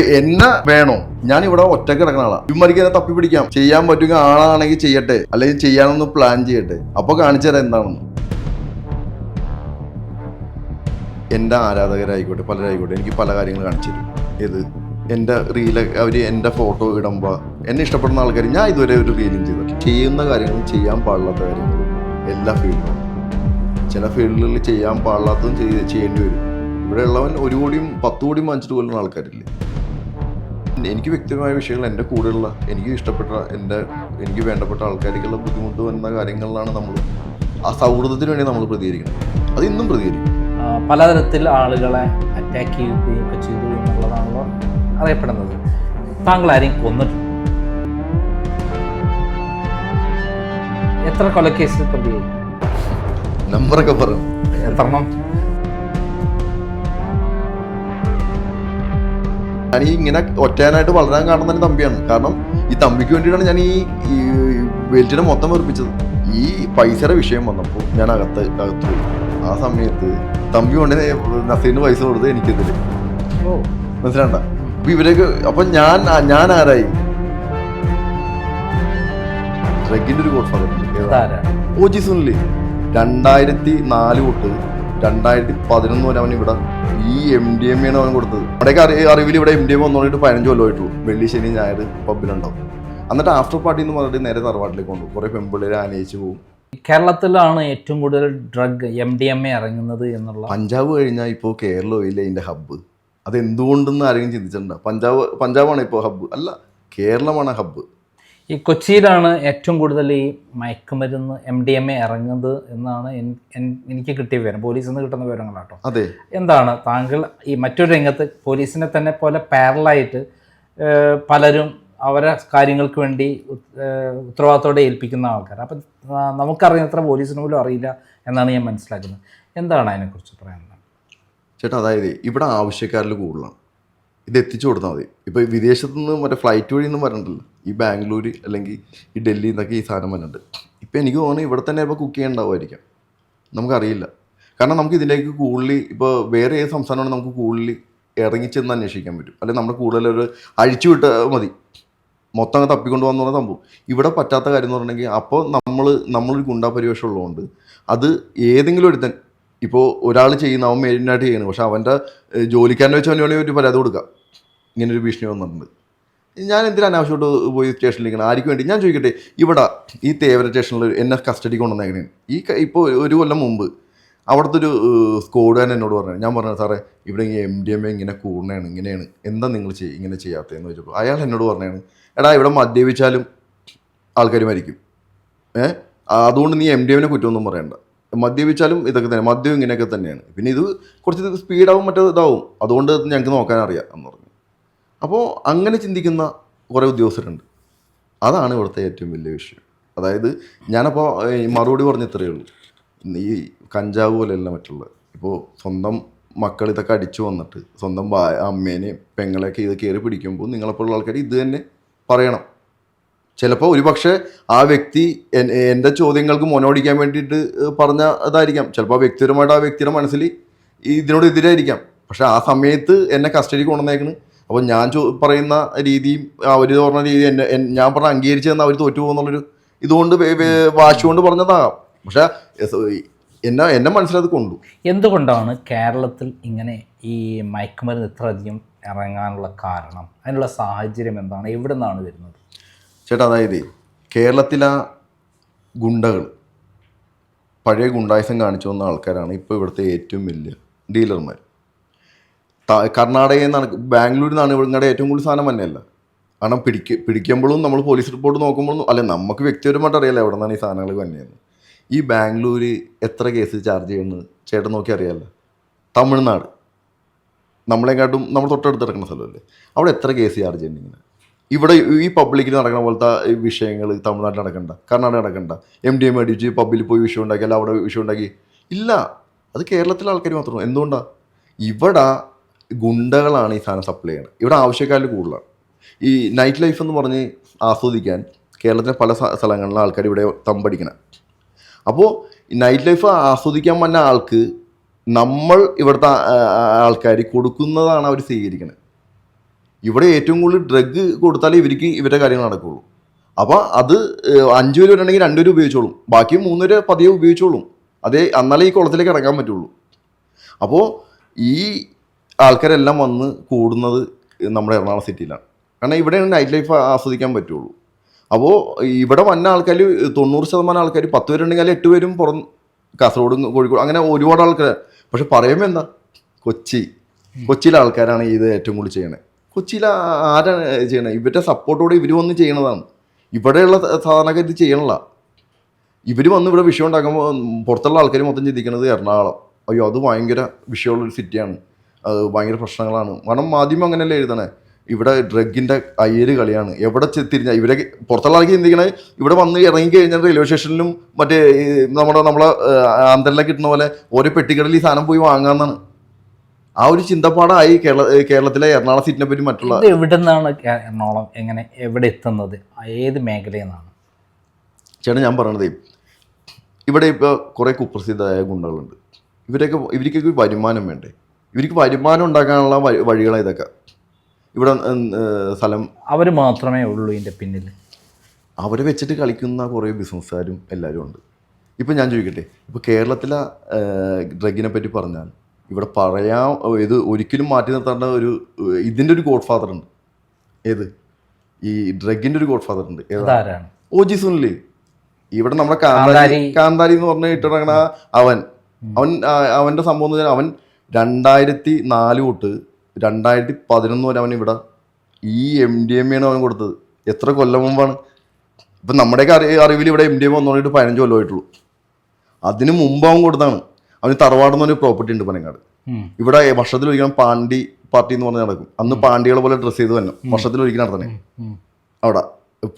എന്നെ വേണോ? ഞാൻ ഇവിടെ ഒറ്റയ്ക്ക് കിടക്കുന്ന ആളാ. ഇവന്മാർക്ക് എന്നെ തപ്പി പിടിക്കാം. ചെയ്യാൻ പറ്റുന്ന ആളാണെങ്കിൽ ചെയ്യട്ടെ. അല്ലെങ്കിൽ ചെയ്യാനൊന്ന് പ്ലാൻ ചെയ്യട്ടെ. അപ്പൊ കാണിച്ചു തരാം എന്താണെന്ന്. എന്റെ ആരാധകരായിക്കോട്ടെ പലരായിക്കോട്ടെ എനിക്ക് പല കാര്യങ്ങൾ കാണിച്ചു തരും. ഏത്? എന്റെ റീൽ അവർ എന്റെ ഫോട്ടോ ഇടുമ്പോൾ എന്നെ ഇഷ്ടപ്പെടുന്ന ആൾക്കാർ ഞാൻ ഇതുവരെ ഒരു റീലും ചെയ്തിട്ടില്ല. ചെയ്യുന്ന കാര്യങ്ങളും ചെയ്യാൻ പാടില്ലാത്ത കാര്യങ്ങളും എല്ലാ ഫീൽഡിലും ചില ഫീൽഡുകളിൽ ചെയ്യാൻ പാടില്ലാത്തതും ചെയ്യ- ചെയ്യേണ്ടി വരും. ഇവിടെ ഉള്ളവൻ ഒരു കോടിയും പത്ത് കോടിയും വാങ്ങിച്ചിട്ട് കൊല്ലുന്ന ആൾക്കാരില്ലേ എനിക്ക് വ്യക്തിപരമായ വിഷയങ്ങൾ എന്റെ കൂടെയുള്ള എനിക്ക് ഇഷ്ടപ്പെട്ട എന്റെ എനിക്ക് വേണ്ടപ്പെട്ട ആൾക്കാർക്കുള്ള ബുദ്ധിമുട്ട് വന്ന കാര്യങ്ങളിലാണ് നമ്മൾ ആ സൗഹൃദത്തിന് വേണ്ടി നമ്മൾ പ്രതികരിക്കുന്നത്. അത് ഇന്നും പ്രതികരിക്കും. പലതരത്തിൽ ആളുകളെ അറ്റാക്ക് ചെയ്യുകയും ഒക്കെ ചെയ്തു എന്നുള്ളതാണല്ലോ അറിയപ്പെടുന്നത്. താങ്കൾ ആരെയും കൊന്നിട്ടുണ്ട്? എത്ര കൊലക്കേസിൽ പ്രതിയായി? നമ്പറൊക്കെ പറഞ്ഞു എത്രണ്ണം? ഞാൻ ഈ ഇങ്ങനെ ഒറ്റയാനായിട്ട് വളരാൻ കാണുന്ന തമ്പിയാണ്. കാരണം ഈ തമ്പിക്ക് വേണ്ടിയിട്ടാണ് ഞാൻ ഈ ബെൽറ്റിനെ മൊത്തം വെറുപ്പിച്ചത്. ഈ പൈസയുടെ വിഷയം വന്നപ്പോൾ ഞാൻ അകത്ത് അകത്ത് പോയി. ആ സമയത്ത് തമ്പി കൊണ്ട് നസീറിന് പൈസ കൊടുത്ത് എനിക്കെതിരെ. മനസ്സിലാണ്ട? അപ്പൊ ഇവരൊക്കെ അപ്പൊ ഞാൻ ഞാൻ ആരായി? ഡ്രഗിന്റെ ഒരു ഗോഡ് ഫാദർ ഇതാരാ? ഒ ജി സുനിൽ രണ്ടായിരത്തി നാല് തൊട്ട് രണ്ടായിരത്തി പതിനൊന്ന് വരെ അവൻ ഇവിടെ ഈ എം ഡി എം ആണ് അവൻ കൊടുത്തത്. അവിടെയൊക്കെ അറി അറിവിൽ ഇവിടെ എം ഡി എം വന്നോണ്ടിട്ട് പതിനഞ്ച് കൊല്ലമായിട്ടുള്ളൂ വെള്ളി ശനി ഞായർ പബ്ബിലുണ്ടാവും. എന്നിട്ട് ആഫ്റ്റർ പാർട്ടി എന്ന് പറഞ്ഞിട്ട് നേരെ തറവാട്ടിലേക്ക് കൊണ്ടുപോകും കുറെ പെമ്പിള്ളേരെ ആനയിച്ച് പോകും. കേരളത്തിലാണ് ഏറ്റവും കൂടുതൽ drug M D M A ഇറങ്ങുന്നത് എന്നുള്ള പഞ്ചാബ് കഴിഞ്ഞാൽ ഇപ്പോൾ കേരളമില്ല ഇതിന്റെ ഹബ്ബ് അത് എന്തുകൊണ്ടെന്ന് ആരെങ്കിലും ചിന്തിച്ചിട്ടുണ്ടോ? പഞ്ചാബ് പഞ്ചാബാണ് ഇപ്പോൾ ഹബ്ബ് അല്ല കേരളമാണ് ഹബ്ബ് ഈ കൊച്ചിയിലാണ് ഏറ്റവും കൂടുതൽ ഈ മയക്കുമരുന്ന് എം ഡി എം എ ഇറങ്ങുന്നത് എന്നാണ് എനിക്ക് കിട്ടിയ വിവരം. പോലീസിൽ നിന്ന് കിട്ടുന്ന വിവരങ്ങളാട്ടോ. അതെ. എന്താണ്? താങ്കൾ ഈ മറ്റൊരു രംഗത്ത് പോലീസിനെ തന്നെ പോലെ പാരലായിട്ട് പലരും അവരെ കാര്യങ്ങൾക്ക് വേണ്ടി ഉത്തരവാദിത്തോടെ ഏൽപ്പിക്കുന്ന ആൾക്കാർ. അപ്പം നമുക്കറിയാത്ര നമുക്കറിയുന്നത്ര പോലീസിന് പോലും അറിയില്ല എന്നാണ് ഞാൻ മനസ്സിലാക്കുന്നത്. എന്താണ് അതിനെക്കുറിച്ച് പറയാനുള്ളത്? ചേട്ടാ അതായത് ഇവിടെ ആവശ്യക്കാരിൽ കൂടുതലാണ്. ഇത് എത്തിച്ചു കൊടുത്താൽ മതി. ഇപ്പോൾ വിദേശത്തു നിന്ന് മറ്റേ ഫ്ലൈറ്റ് വഴി ഒന്നും വരണ്ടല്ലോ. ഈ ബാംഗ്ലൂർ അല്ലെങ്കിൽ ഈ ഡൽഹിയിൽ നിന്നൊക്കെ ഈ സാധനം വരുന്നുണ്ട് ഇപ്പോൾ എനിക്ക് തോന്നുന്നു ഇവിടെ തന്നെ ഇപ്പോൾ കുക്ക് ചെയ്യണ്ടാവുമായിരിക്കാം. നമുക്കറിയില്ല. കാരണം നമുക്ക് ഇതിലേക്ക് കൂടുതൽ ഇപ്പോൾ വേറെ ഏത് സംസ്ഥാനമാണ് നമുക്ക് കൂടുതൽ ഇറങ്ങിച്ചെന്ന് അന്വേഷിക്കാൻ പറ്റും. അല്ലെങ്കിൽ നമ്മൾ കൂടുതൽ ഒരു അഴിച്ചു വിട്ടാൽ മതി. മൊത്തം അങ്ങ് തപ്പിക്കൊണ്ട് പറഞ്ഞ സംഭവം. ഇവിടെ പറ്റാത്ത കാര്യം എന്ന് പറഞ്ഞിട്ടുണ്ടെങ്കിൽ അപ്പോൾ നമ്മൾ നമ്മളൊരു ഗുണ്ടാ പരിവേഷം ഉള്ളതുകൊണ്ട് അത് ഏതെങ്കിലും ഒരുത്തൻ ഇപ്പോൾ ഒരാൾ ചെയ്യുന്ന അവൻ മെയിനായിട്ട് ചെയ്യുന്നു പക്ഷെ അവന്റെ ജോലിക്കാരനെ വെച്ച് അവന് വേണമെങ്കിൽ ഒരു പരാതി കൊടുക്കാം. ഇങ്ങനെ ഒരു ഭീഷണി വന്നിട്ടുണ്ട്. ഞാൻ എന്തിനാ അനാവശ്യമായിട്ട് പോയി സ്റ്റേഷനിലേക്ക് ആർക്കും വേണ്ടി? ഞാൻ ചോദിക്കട്ടെ ഇവിടെ ഈ തേവര സ്റ്റേഷനിൽ എന്നെ കസ്റ്റഡി കൊണ്ടുവന്നേക്കണേ ഈ ഇപ്പോൾ ഒരു കൊല്ലം മുമ്പ് അവിടുത്തെ ഒരു സ്കോഡുകാരൻ എന്നോട് പറഞ്ഞു ഞാൻ പറഞ്ഞു സാറേ ഇവിടെ ഈ എം ഡി എം എ ഇങ്ങനെ കൂടണയാണ് ഇങ്ങനെയാണ്. എന്താ നിങ്ങൾ ചെയ്യ ഇങ്ങനെ ചെയ്യാത്തതെന്ന് ചോദിച്ചപ്പോൾ അയാൾ എന്നോട് പറഞ്ഞാണ് എടാ ഇവിടെ മദ്യപിച്ചാലും ആൾക്കാർ മരിക്കും. ഏ? അതുകൊണ്ട് നീ എം ഡി എമ്മിനെ കുറ്റമൊന്നും പറയണ്ട. മദ്യപിച്ചാലും ഇതൊക്കെ തന്നെ മദ്യം ഇങ്ങനെയൊക്കെ തന്നെയാണ്. പിന്നെ ഇത് കുറച്ച് സ്പീഡാവും മറ്റേ ഇതാവും. അതുകൊണ്ട് ഞങ്ങൾക്ക് നോക്കാൻ അറിയാം എന്ന് പറഞ്ഞു. അപ്പോൾ അങ്ങനെ ചിന്തിക്കുന്ന കുറേ ഉദ്യോഗസ്ഥരുണ്ട്. അതാണ് ഇവിടുത്തെ ഏറ്റവും വലിയ വിഷയം. അതായത് ഞാനപ്പോൾ മറുപടി പറഞ്ഞ ഇത്രയേ ഉള്ളൂ. ഈ കഞ്ചാവ് പോലെയല്ല മറ്റുള്ള. ഇപ്പോൾ സ്വന്തം മക്കൾ ഇതൊക്കെ അടിച്ചു വന്നിട്ട് സ്വന്തം അമ്മേനെയും പെങ്ങളെയൊക്കെ ഇത് കയറി പിടിക്കുമ്പോൾ നിങ്ങളെപ്പോലുള്ള ആൾക്കാർ ഇത് തന്നെ പറയണം. ചിലപ്പോൾ ഒരു പക്ഷേ ആ വ്യക്തി എൻ- എന്റെ ചോദ്യങ്ങൾക്ക് മുനോടിക്കാൻ വേണ്ടിയിട്ട് പറഞ്ഞ ഇതായിരിക്കാം. ചിലപ്പോൾ ആ വ്യക്തിപരമായിട്ട് ആ വ്യക്തിയുടെ മനസ്സിൽ ഇതിനോട് എതിരായിരിക്കാം. പക്ഷേ ആ സമയത്ത് എന്നെ കസ്റ്റഡിക്ക് കൊണ്ടുവന്നേക്കണ്. അപ്പോൾ ഞാൻ ചോ പറയുന്ന രീതിയും അവർ പറഞ്ഞ രീതി എന്നെ ഞാൻ പറഞ്ഞ അംഗീകരിച്ചതെന്ന് അവർ തോറ്റു പോകുന്നുള്ളൊരു ഇതുകൊണ്ട് വേ- വേ- വാശി കൊണ്ട് പറഞ്ഞതാകാം. പക്ഷേ എന്നെ എന്നെ മനസ്സിലത് കൊണ്ടു. എന്തുകൊണ്ടാണ് കേരളത്തിൽ ഇങ്ങനെ ഈ മയക്കുമരുന്ന് ഇത്രയധികം ഇറങ്ങാനുള്ള കാരണം? അതിനുള്ള സാഹചര്യം എന്താണ്? എവിടെ നിന്നാണ് വരുന്നത്? ചേട്ടാ അതായത് കേരളത്തിലെ ഗുണ്ടകൾ പഴയ ഗുണ്ടായുസം കാണിച്ചു വന്ന ആൾക്കാരാണ് ഇപ്പോൾ ഇവിടുത്തെ ഏറ്റവും വലിയ ഡീലർമാർ കർണാടകയിൽ നിന്നാണ് ബാംഗ്ലൂരിൽ നിന്നാണ് ഇവങ്ങളുടെ ഏറ്റവും കൂടുതൽ സാധനം തന്നെയല്ല കാരണം പിടിക്ക പിടിക്കുമ്പോഴും നമ്മൾ പോലീസ് റിപ്പോർട്ട് നോക്കുമ്പോഴും അല്ലെ നമുക്ക് വ്യക്തിപരമായിട്ട് അറിയാലോ എവിടെ നിന്നാണ് ഈ സാധനങ്ങൾ വന്നതെന്ന്. ഈ ബാംഗ്ലൂർ എത്ര കേസ് ചാർജ് ചെയ്യുന്നത് ചേട്ടൻ നോക്കി അറിയാമല്ലോ തമിഴ്നാട്. നമ്മളെക്കാട്ടും നമ്മൾ തൊട്ടടുത്ത് കിടക്കുന്ന സ്ഥലമല്ലേ? അവിടെ എത്ര കേസ് ചാർജ് ചെയ്യുന്നുണ്ട് ഇങ്ങനെ? ഇവിടെ ഈ പബ്ലിക്കിൽ നടക്കുന്ന പോലത്തെ വിഷയങ്ങൾ തമിഴ്നാട്ടിൽ നടക്കണ്ട കർണാടക നടക്കണ്ട. എം ഡി എം അടിച്ച് പബ്ബിൽ പോയി വിഷയം ഉണ്ടാക്കി അല്ല അവിടെ വിഷയം ഉണ്ടാക്കി. ഇല്ല അത് കേരളത്തിലെ ആൾക്കാർ മാത്രമാണ് എന്തുകൊണ്ടാണ് ഇവിടെ ഗുണ്ടകളാണ് ഈ സാധനം സപ്ലൈ ചെയ്യുന്നത്. ഇവിടെ ആവശ്യക്കാരിൽ കൂടുതലാണ്. ഈ നൈറ്റ് ലൈഫ് എന്ന് പറഞ്ഞ് ആസ്വദിക്കാൻ കേരളത്തിലെ പല സ്ഥലങ്ങളിലും ആൾക്കാർ ഇവിടെ തമ്പടിക്കണം. അപ്പോൾ നൈറ്റ് ലൈഫ് ആസ്വദിക്കാൻ വന്ന ആൾക്ക് നമ്മൾ ഇവിടുത്തെ ആൾക്കാർ കൊടുക്കുന്നതാണ് അവർ സ്വീകരിക്കുന്നത് ഇവിടെ ഏറ്റവും കൂടുതൽ ഡ്രഗ് കൊടുത്താലേ ഇവർക്ക് ഇവരുടെ കാര്യങ്ങൾ നടക്കുള്ളൂ. അപ്പോൾ അത് അഞ്ച് പേര് വരണമെങ്കിൽ രണ്ടുപേര് ഉപയോഗിച്ചോളും. ബാക്കി മൂന്ന് പേര് പതിയെ ഉപയോഗിച്ചോളും. അതേ എന്നാലേ ഈ കുളത്തിലേക്ക് ഇറങ്ങാൻ പറ്റുള്ളൂ. അപ്പോൾ ഈ ആൾക്കാരെല്ലാം വന്ന് കൂടുന്നത് നമ്മുടെ എറണാകുളം സിറ്റിയിലാണ്. കാരണം ഇവിടെയാണ് നൈറ്റ് ലൈഫ് ആസ്വദിക്കാൻ പറ്റുള്ളൂ. അപ്പോൾ ഇവിടെ വന്ന ആൾക്കാർ തൊണ്ണൂറ് ശതമാനം ആൾക്കാർ പത്ത് പേരുണ്ടെങ്കിൽ അല്ലെങ്കിൽ എട്ട് പേരും പുറം കാസർഗോഡും കോഴിക്കോട് അങ്ങനെ ഒരുപാട് ആൾക്കാർ പക്ഷെ പറയുമ്പോൾ എന്താ? കൊച്ചി. കൊച്ചിയിലെ ആൾക്കാരാണ് ഇത് ഏറ്റവും കൂടുതൽ ചെയ്യണേ. കൊച്ചിയിൽ ആരാണ് ചെയ്യണേ? ഇവരുടെ സപ്പോർട്ടോടെ ഇവർ വന്ന് ചെയ്യണതാണ്. ഇവിടെയുള്ള സാധാരണക്കാർ ഇത് ചെയ്യണില്ല. ഇവർ വന്ന് ഇവിടെ വിഷയം ഉണ്ടാക്കുമ്പോൾ പുറത്തുള്ള ആൾക്കാർ മൊത്തം ചിന്തിക്കുന്നത് എറണാകുളം. അയ്യോ അത് ഭയങ്കര വിഷയമുള്ളൊരു സിറ്റിയാണ് അത് ഭയങ്കര പ്രശ്നങ്ങളാണ്. കാരണം മാധ്യമം അങ്ങനെയല്ലേ എഴുതണേ? ഇവിടെ ഡ്രഗിന്റെ അയ്യര് കളിയാണ്. എവിടെ തിരിഞ്ഞാൽ ഇവരെ പുറത്തുള്ള ആൾക്ക് ചിന്തിക്കണേ ഇവിടെ വന്ന് ഇറങ്ങി കഴിഞ്ഞാൽ റെയിൽവേ സ്റ്റേഷനിലും മറ്റേ നമ്മുടെ നമ്മളെ ആന്ധ്രയിലൊക്കെ കിട്ടുന്ന പോലെ ഓരോ പെട്ടിക്കടലിൽ ഈ സാധനം പോയി വാങ്ങാമെന്നാണ് ആ ഒരു ചിന്തപ്പാടായി കേരള കേരളത്തിലെ എറണാകുളം സീറ്റിനെ പറ്റി മറ്റുള്ള എവിടെ നിന്നാണ് എറണാകുളം എങ്ങനെ എവിടെ എത്തുന്നത്? ഏത് മേഖലയിൽ നിന്നാണ് ചേട്ടാ ഞാൻ പറയണത് ഇവിടെ ഇപ്പോൾ കുറേ കുപ്രസിദ്ധമായ ഗുണ്ടകളുണ്ട്. ഇവരൊക്കെ ഇവർക്കൊക്കെ വരുമാനം വേണ്ടേ? ഇവർക്ക് വരുമാനം ഉണ്ടാക്കാനുള്ള വഴി- വഴികളാണ് ഇതൊക്കെ. ഇവിടെ സ്ഥലം. അവർ മാത്രമേ ഉള്ളൂ ഇതിന്റെ പിന്നിൽ. അവരെ വെച്ചിട്ട് കളിക്കുന്ന കുറേ ബിസിനസ്സുകാരും എല്ലാവരും ഉണ്ട്. ഇപ്പം ഞാൻ ചോദിക്കട്ടെ ഇപ്പോൾ കേരളത്തിലെ ഡ്രഗിനെ പറ്റി പറഞ്ഞാൽ ഇവിടെ പറയാൻ ഇത് ഒരിക്കലും മാറ്റി നിർത്തേണ്ട ഒരു ഇതിന്റെ ഒരു ഗോഡ് ഫാദർ ഉണ്ട്. ഏത്? ഈ ഡ്രഗിന്റെ ഒരു ഗോഡ് ഫാദർ ഉണ്ട് ഓ ജി സുനിലേ. ഇവിടെ നമ്മുടെ കാന്താരി കാന്താരി. എന്ന് പറഞ്ഞ ഇട്ടിറങ്ങണ അവൻ. അവൻ അവന്റെ സംഭവം എന്ന് വെച്ചാൽ അവൻ രണ്ടായിരത്തി നാല് തൊട്ട് രണ്ടായിരത്തി പതിനൊന്ന് വരെ അവൻ ഇവിടെ ഈ എം ഡി എം ആണ് അവൻ കൊടുത്തത്. എത്ര കൊല്ലം മുമ്പാണ്. ഇപ്പം നമ്മുടെയൊക്കെ അറി അറിവിൽ ഇവിടെ എം ഡി എം വന്നോണ്ടിട്ട് പതിനഞ്ച് കൊല്ലമായിട്ടുള്ളൂ അതിന് മുമ്പ് അവൻ കൊടുത്താണ്. അവന് തറവാട് എന്ന് പറഞ്ഞ പ്രോപ്പർട്ടി ഉണ്ട് പനങ്ങാട്. ഇവിടെ വർഷത്തിൽ ഒരിക്കലും പാണ്ടി പാർട്ടി എന്ന് പറഞ്ഞ് നടക്കും. അന്ന് പാണ്ടികളെ പോലെ ഡ്രസ്സ് ചെയ്ത് തന്നെ വർഷത്തിൽ ഒരിക്കലും നടത്തണേ. അവിടെ.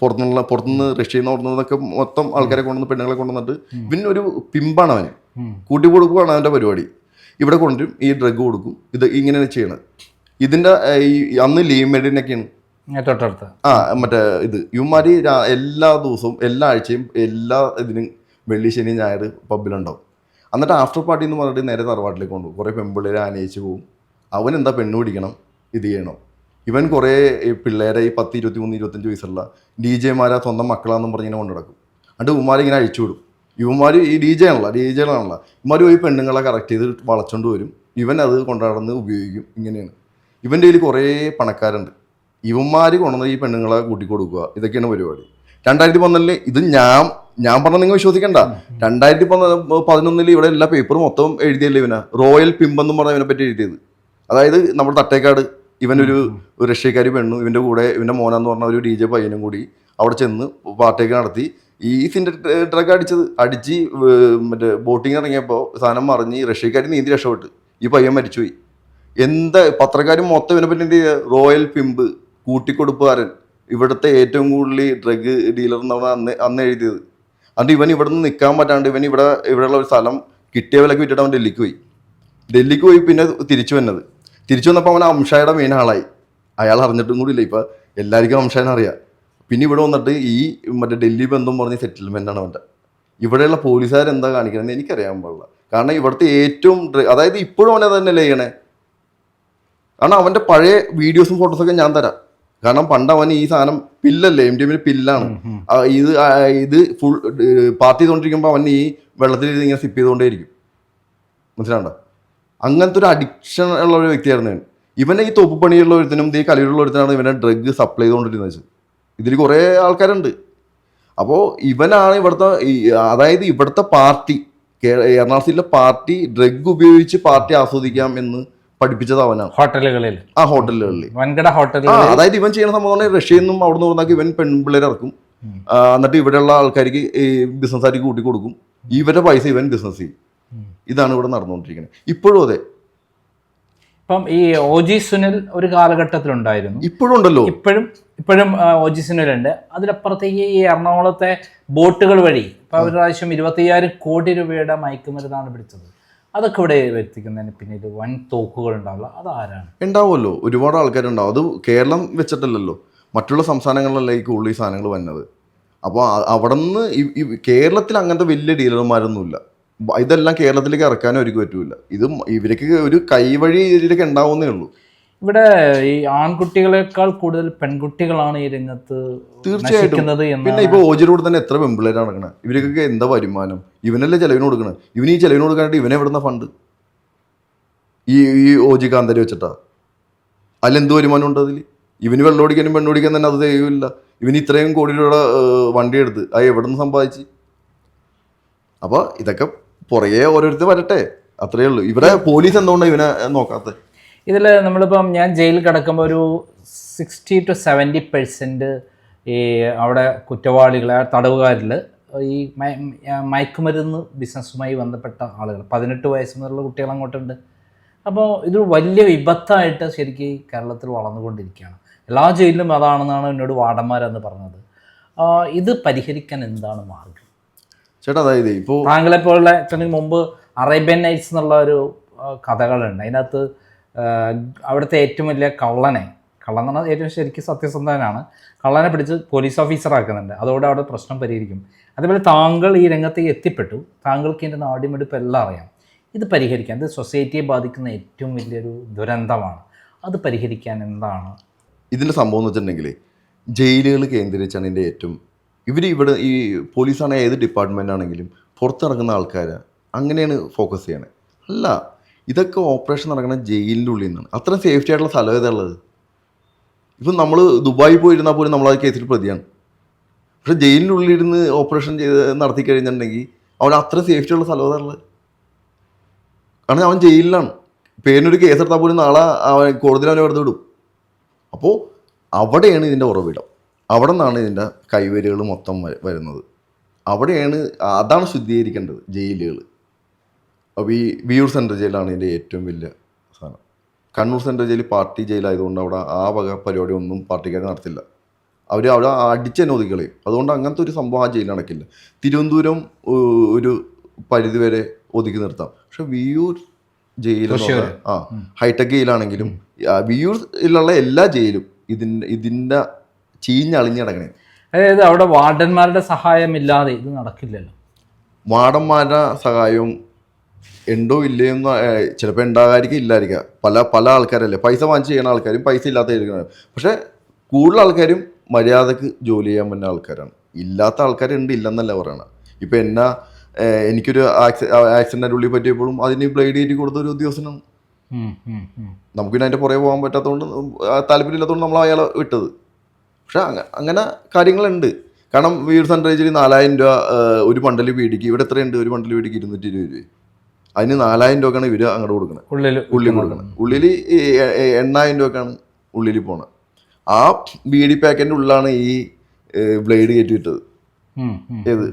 പുറത്തുനിന്നുള്ള പുറത്തുനിന്ന് റഷ്യയിൽ നിന്ന് പറഞ്ഞതൊക്കെ മൊത്തം ആൾക്കാരെ കൊണ്ടുവന്ന് പെണ്ണുങ്ങളെ കൊണ്ടുവന്നിട്ട് പിന്നെ ഒരു പിമ്പാണ് അവന്. ഉം. കൂട്ടി കൊടുക്കുകയാണ് അവന്റെ പരിപാടി. ഇവിടെ കൊണ്ടും ഈ ഡ്രഗ് കൊടുക്കും. ഇത് ഇങ്ങനെ ചെയ്യണത്. ഇതിന്റെ ഈ അന്ന് ലീവ് മെഡിനൊക്കെയാണ് ഞാൻ തൊട്ടടുത്ത്. ആ മറ്റേ ഇത്. ഇവന്മാർ എല്ലാ ദിവസവും എല്ലാ ആഴ്ചയും എല്ലാ ഇതിനും വെള്ളി ശനി ഞായർ പബ്ബിലുണ്ടാവും. എന്നിട്ട് ആഫ്റ്റർ പാർട്ടി എന്ന് പറഞ്ഞിട്ട് നേരെ തറവാട്ടിലേക്ക് കൊണ്ടുപോകും. കുറേ പെൺപിള്ളേരെ ആനയിച്ച് പോകും അവൻ എന്താ പെണ്ണ് പിടിക്കണം? ഇത് ചെയ്യണം. ഇവൻ കുറേ പിള്ളേരെ ഈ പത്ത് ഇരുപത്തി മൂന്ന് ഇരുപത്തഞ്ച് വയസ്സുള്ള ഡി ജെമാരെ സ്വന്തം മക്കളാന്നും പറഞ്ഞിങ്ങനെ കൊണ്ടു നടക്കും എന്നിട്ട് ഉമ്മാരിങ്ങനെ അഴിച്ചു വിടും ഇവന്മാർ ഈ ഡി ജെ ആണല്ലോ ഡി ജെകളാണല്ലോ ഇവന്മാർ പോയി പെണ്ണുങ്ങളെ കറക്റ്റ് ചെയ്ത് വളച്ചോണ്ട് വരും. ഇവൻ അത് കൊണ്ടുനടന്ന് ഉപയോഗിക്കും ഇങ്ങനെയാണ്. ഇവന്റെ കയ്യിൽ കുറേ പണക്കാരുണ്ട്. ഇവന്മാർ കൊണ്ടുവന്ന് ഈ പെണ്ണുങ്ങളെ കൂട്ടിക്കൊടുക്കുക ഇതൊക്കെയാണ് പരിപാടി. രണ്ടായിരത്തി പന്ത്രണ്ടിൽ ഇത് ഞാൻ ഞാൻ പറഞ്ഞ നിങ്ങൾ വിശ്വസിക്കണ്ട. രണ്ടായിരത്തി പതിനൊന്നിൽ ഇവിടെ എല്ലാ പേപ്പറും മൊത്തം എഴുതിയല്ലേ ഇവനെ? റോയൽ പിമ്പ് എന്ന് പറഞ്ഞ ഇവനെ പറ്റി എഴുതിയത്. അതായത് നമ്മുടെ തട്ടേക്കാട് ഇവനൊരു രക്ഷക്കാരി പെണ്ണു പെണ്ണും ഇവന്റെ കൂടെ ഇവന്റെ മോനാന്ന് പറഞ്ഞ ഒരു ഡി ജെ പയ്യനും കൂടി അവിടെ ചെന്ന് പാർട്ടിയൊക്കെ നടത്തി. ഈ സിന്റെ ഡ്രഗ് അടിച്ചത് അടിച്ച് മറ്റേ ബോട്ടിങ് ഇറങ്ങിയപ്പോൾ സാധനം മറിഞ്ഞ് റഷ്യക്കാരി നീന്തി രക്ഷപ്പെട്ട്. ഈ പയ്യൻ മരിച്ചുപോയി. എന്താ പത്രക്കാരും മൊത്തം ഇതിനെ പറ്റി റോയൽ പിമ്പ് കൂട്ടിക്കൊടുപ്പുകാരൻ. ഇവിടുത്തെ ഏറ്റവും കൂടുതൽ ഡ്രഗ് ഡീലർ എന്നാണ് അന്ന് അന്ന് എഴുതിയത്. അതുകൊണ്ട് ഇവൻ ഇവിടെ നിന്ന് നിൽക്കാൻ പറ്റാണ്ട് ഇവൻ ഇവിടെ ഇവിടെയുള്ള ഒരു സ്ഥലം കിട്ടിയ വിലക്ക് വിട്ടിട്ട് അവൻ ഡൽഹിക്ക് പോയി. ഡൽഹിക്ക് പോയി പിന്നെ തിരിച്ചു വന്നത്. തിരിച്ചു വന്നപ്പോൾ അവൻ അംഷായുടെ മെയിൻ ആളായി. അയാൾ അറിഞ്ഞിട്ടും കൂടി ഇല്ല. ഇപ്പം എല്ലാവർക്കും അംഷാനെ പിന്നെ ഇവിടെ വന്നിട്ട് ഈ മറ്റേ ഡൽഹി ബന്ധം പറഞ്ഞ സെറ്റിൽമെന്റ് ആണ് അവന്റെ. ഇവിടെയുള്ള പോലീസുകാർ എന്താ കാണിക്കണമെന്ന് എനിക്കറിയാൻ പാടില്ല. കാരണം ഇവിടുത്തെ ഏറ്റവും അതായത് ഇപ്പോഴും അവനെ തന്നെയല്ലേ ചെയ്യണേ? കാരണം അവന്റെ പഴയ വീഡിയോസും ഫോട്ടോസൊക്കെ ഞാൻ തരാം. കാരണം പണ്ട് അവൻ ഈ സാധനം പില്ലല്ലേ എം ഡി എമ്മിന് പില്ലാണ്. ഇത് ഇത് ഫുൾ പാർട്ടി ചെയ്തുകൊണ്ടിരിക്കുമ്പോൾ അവൻ ഈ വെള്ളത്തിൽ ഇത് ഇങ്ങനെ സിപ്പ് ചെയ്തുകൊണ്ടേയിരിക്കും മനസ്സിലാണ്ടോ അങ്ങനത്തെ ഒരു അഡിക്ഷൻ ഉള്ള ഒരു വ്യക്തിയായിരുന്നു ഇവൻ. ഇവനെ ഈ തൊപ്പ് പണിയുള്ള ഒരുത്തനും ഈ കലയിലുള്ള ഒരുത്തനാണ് ഇവനെ ഡ്രഗ് സപ്ലൈ ചെയ്തുകൊണ്ടിരുന്നത് വെച്ചത്. ഇതിൽ കുറേ ആൾക്കാരുണ്ട്. അപ്പോൾ ഇവനാണ് ഇവിടുത്തെ അതായത് ഇവിടുത്തെ പാർട്ടി എറണാകുളത്തിലെ പാർട്ടി ഡ്രഗ് ഉപയോഗിച്ച് പാർട്ടി ആസ്വദിക്കാം എന്ന് പഠിപ്പിച്ചത് അവനാണ്. ഹോട്ടലുകളിൽ ആ ഹോട്ടലുകളിൽ വൻകിട ഹോട്ടലുകൾ അതായത് ഇവൻ ചെയ്യുന്ന സംഭവം റഷ്യയിൽ നിന്നും അവിടെ നിന്ന് പറഞ്ഞാൽ ഇവൻ പെൺപിള്ളേരെ ഇറക്കും. എന്നിട്ട് ഇവിടെയുള്ള ആൾക്കാർക്ക് ഈ ബിസിനസ്സുകാർക്ക് കൂട്ടി കൊടുക്കും ഇവരുടെ പൈസ ഇവൻ ബിസിനസ് ചെയ്യും. ഇതാണ് ഇവിടെ നടന്നുകൊണ്ടിരിക്കുന്നത്. ഇപ്പോഴും അതെ. ഇപ്പം ഈ ഒ ജി സുനിൽ ഒരു കാലഘട്ടത്തിലുണ്ടായിരുന്നു. ഇപ്പോഴും ഉണ്ടല്ലോ ഇപ്പോഴും ഇപ്പോഴും ഒ ജി സുനിലുണ്ട്. അതിലപ്പുറത്തേക്ക് ഈ എറണാകുളത്തെ ബോട്ടുകൾ വഴി ഇപ്പം ഒരു പ്രാവശ്യം ഇരുപത്തയ്യായിരം കോടി രൂപയുടെ മയക്കുമരുന്നാണ് പിടിച്ചത്. അതൊക്കെ ഇവിടെ എത്തിക്കുന്നതിന് ഇത് വൻ തോക്കുകൾ ഉണ്ടാവില്ല അതാരാണ്? ഉണ്ടാവുമല്ലോ. ഒരുപാട് ആൾക്കാരുണ്ടാവും. അത് കേരളം വെച്ചിട്ടല്ലല്ലോ. മറ്റുള്ള സംസ്ഥാനങ്ങളിലല്ല ഈ കൂടുതൽ ഈ സാധനങ്ങൾ വന്നത്. അപ്പോൾ അവിടെ നിന്ന് കേരളത്തിൽ അങ്ങനത്തെ വലിയ ഡീലർമാരൊന്നുമില്ല. ഇതെല്ലാം കേരളത്തിലേക്ക് ഇറക്കാനും അവർക്ക് പറ്റൂല. ഇത് ഇവർക്ക് ഒരു കൈവഴി ഇതിലേക്ക് ഉണ്ടാവുന്നേ ഉള്ളൂ. ഇവിടെ ഈ ആൺകുട്ടികളെക്കാൾ കൂടുതൽ പെൺകുട്ടികളാണ് ഈ രംഗത്ത് തീർച്ചയായിട്ടും. പിന്നെ ഇപ്പൊ ഓജിലൂടെ തന്നെ എത്ര പെമ്പിളേരാണ് നടക്കണേ? ഇവർക്കൊക്കെ എന്താ വരുമാനം? ഇവനല്ലേ ചെലവിന് കൊടുക്കണേ? ഇവന് ഈ ചെലവിന് കൊടുക്കാനായിട്ട് ഇവനെ എവിടുന്ന ഫണ്ട്? ഈ ഈ ഓജി കാന്തരി വെച്ചിട്ടാ. അതിലെന്ത് വരുമാനം ഉണ്ട് അതിൽ ഇവന് വെള്ളം ഓടിക്കാനും പെണ്ണ് ഓടിക്കാൻ തന്നെ അത് ദൈവമില്ല ഇവന് ഇത്രയും കോടി രൂപയുടെ വണ്ടി എടുത്ത് അത് എവിടെ നിന്ന് സമ്പാദിച്ച്? അപ്പോൾ ഇതൊക്കെ പുറകെ ഓരോരുത്തർ വരട്ടെ. അത്രേ ഉള്ളൂ. ഇവിടെ പോലീസ് എന്തുകൊണ്ടാണ് ഇവനെ നോക്കാത്തത്? ഇതിൽ നമ്മളിപ്പം ഞാൻ ജയിലിൽ കിടക്കുമ്പോൾ ഒരു സിക്സ്റ്റി ടു സെവന്റി പെർസെന്റ് ഈ അവിടെ കുറ്റവാളികളെ തടവുകാരിൽ ഈ മയ- മയക്കുമരുന്ന് ബിസിനസ്സുമായി ബന്ധപ്പെട്ട ആളുകൾ പതിനെട്ട് വയസ്സ് മുതലുള്ള കുട്ടികൾ അങ്ങോട്ടുണ്ട്. അപ്പോൾ ഇത് വലിയ വിപത്തായിട്ട് ശരിക്കും കേരളത്തിൽ വളർന്നുകൊണ്ടിരിക്കുകയാണ്. എല്ലാ ജയിലിലും അതാണെന്നാണ് എന്നോട് വാർഡന്മാരെന്ന് പറഞ്ഞത്. ഇത് പരിഹരിക്കാൻ എന്താണ് മാർഗം? ചേട്ടാ അതായത് ഇപ്പോൾ താങ്കളെ പോലുള്ള മുമ്പ് അറേബ്യൻ നൈറ്റ്സ് എന്നുള്ള ഒരു കഥകളുണ്ട്. അതിനകത്ത് അവിടുത്തെ ഏറ്റവും വലിയ കള്ളനെ കള്ളൻ എന്ന് പറഞ്ഞാൽ ഏറ്റവും ശരിക്കും സത്യസന്ധനാണ്. കള്ളനെ പിടിച്ച് പോലീസ് ഓഫീസർ ആക്കുന്നുണ്ട്. അതോടെ അവിടെ പ്രശ്നം പരിഹരിക്കും. അതേപോലെ താങ്കൾ ഈ രംഗത്തേക്ക് എത്തിപ്പെട്ടു. താങ്കൾക്ക് ഇതിന്റെ നാടിമെടുപ്പ് എല്ലാം അറിയാം. ഇത് പരിഹരിക്കാൻ ഇത് സൊസൈറ്റിയെ ബാധിക്കുന്ന ഏറ്റവും വലിയൊരു ദുരന്തമാണ്. അത് പരിഹരിക്കാൻ എന്താണ്? ഇതിന്റെ സംഭവം എന്ന് വെച്ചിട്ടുണ്ടെങ്കിൽ ജയിലുകൾ കേന്ദ്രീകരിച്ചാണ് ഇതിന്റെ ഏറ്റവും ഇവർ ഇവിടെ ഈ പോലീസാണ് ഏത് ഡിപ്പാർട്ട്മെന്റ് ആണെങ്കിലും പുറത്തിറങ്ങുന്ന ആൾക്കാർ അങ്ങനെയാണ് ഫോക്കസ് ചെയ്യണത് അല്ല ഇതൊക്കെ ഓപ്പറേഷൻ നടക്കുന്ന ജയിലിന്റെ ഉള്ളിൽ നിന്നാണ് അത്രയും സേഫ്റ്റി ആയിട്ടുള്ള സ്ഥലം ഏതാ ഉള്ളത്? ഇപ്പം നമ്മൾ ദുബായി പോയിരുന്നാൽ പോലും നമ്മൾ ആ കേസിൽ പ്രതിയാണ്. പക്ഷേ ജയിലിന്റെ ഉള്ളിലിരുന്ന് ഓപ്പറേഷൻ ചെയ്ത് നടത്തി കഴിഞ്ഞിട്ടുണ്ടെങ്കിൽ അവൻ അത്ര സേഫ്റ്റി ഉള്ള സ്ഥലം ഏതാ കാരണം അവൻ ജയിലിലാണ്. പേരിനൊരു കേസെടുത്താൽ പോലും നാളെ അവൻ കോടതിയിൽ അവനെ വെറുതെ വിടും. അപ്പോൾ അവിടെയാണ് ഇതിന്റെ ഉറവിടം. അവിടെ നിന്നാണ് ഇതിന്റെ കൈവരികൾ മൊത്തം വരുന്നത്. അവിടെയാണ് അതാണ് ശുദ്ധീകരിക്കേണ്ടത് ജയിലുകൾ. അപ്പോൾ ഈ വിയൂർ സെൻട്രൽ ജയിലാണ് ഇതിന്റെ ഏറ്റവും വലിയ സാധനം. കണ്ണൂർ സെൻട്രൽ ജയിൽ പാർട്ടി ജയിലായതുകൊണ്ട് അവിടെ ആ വക പരിപാടി ഒന്നും പാർട്ടിക്കാർ നടത്തില്ല. അവർ അവിടെ അടിച്ച് തന്നെ അതുകൊണ്ട് അങ്ങനത്തെ ഒരു സംഭവം ആ ജയിലിൽ നടക്കില്ല. തിരുവനന്തപുരം ഒരു പരിധി വരെ ഒതുക്കി നിർത്താം. പക്ഷെ വിയൂർ ജയിൽ ആ ഹൈടെക് ജയിലാണെങ്കിലും വിയൂർ വിയൂരിലുള്ള എല്ലാ ജയിലും ഇതിന്റെ ഇതിന്റെ ചീഞ്ഞളിഞ്ഞ് കിടക്കണേ. അതായത് അവിടെ വാർഡന്മാരുടെ സഹായമില്ലാതെ ഇത് നടക്കില്ലല്ലോ. വാർഡന്മാരുടെ സഹായവും ഉണ്ടോ ഇല്ലയോ എന്ന് ചിലപ്പോൾ ഉണ്ടാകാതിരിക്കും ഇല്ലായിരിക്കാം പല പല ആൾക്കാരല്ലേ. പൈസ വാങ്ങിച്ച് ചെയ്യുന്ന ആൾക്കാരും പൈസ ഇല്ലാത്ത പക്ഷേ കൂടുതൽ ആൾക്കാരും മര്യാദയ്ക്ക് ജോലി ചെയ്യാൻ പറ്റുന്ന ആൾക്കാരാണ്. ഇല്ലാത്ത ആൾക്കാരുണ്ട് ഇല്ലെന്നല്ല പറയണം ഇപ്പം എന്നാ എനിക്കൊരു ആക്സിഡന്റ് ഉള്ളിൽ പറ്റിയപ്പോഴും അതിന് ബ്ലേഡ് കയറ്റി കൊടുത്ത ഒരു ഉദ്യോഗസ്ഥനാണ്. നമുക്ക് പിന്നെ അതിന്റെ പുറകെ പോകാൻ പറ്റാത്തതുകൊണ്ട് താല്പര്യമില്ലാത്തതുകൊണ്ട് നമ്മൾ അയാളെ വിട്ടത്. പക്ഷെ അങ്ങ- അങ്ങനെ കാര്യങ്ങളുണ്ട്. കാരണം വീട് സൺറൈസിൽ നാലായിരം രൂപ ഒരു ബണ്ടൽ വീടിക്ക് ഇവിടെ എത്രയുണ്ട്? ഒരു ബണ്ടൽ വീടിക്ക് ഇരുന്നൂറ്റി ഇരുപത് രൂപ അതിന് നാലായിരം രൂപക്കാണ് ഇവർ അങ്ങോട്ട് കൊടുക്കുന്നത് ഉള്ളിൽ ഉള്ളി കൊടുക്കണം. ഉള്ളിൽ എണ്ണായിരം രൂപക്കാണ് ഉള്ളിൽ പോണത് ആ ബീഡി പാക്കറ്റിന്റെ ഉള്ളിലാണ് ഈ ബ്ലേഡ് കയറ്റി വിട്ടത്. ഏത്?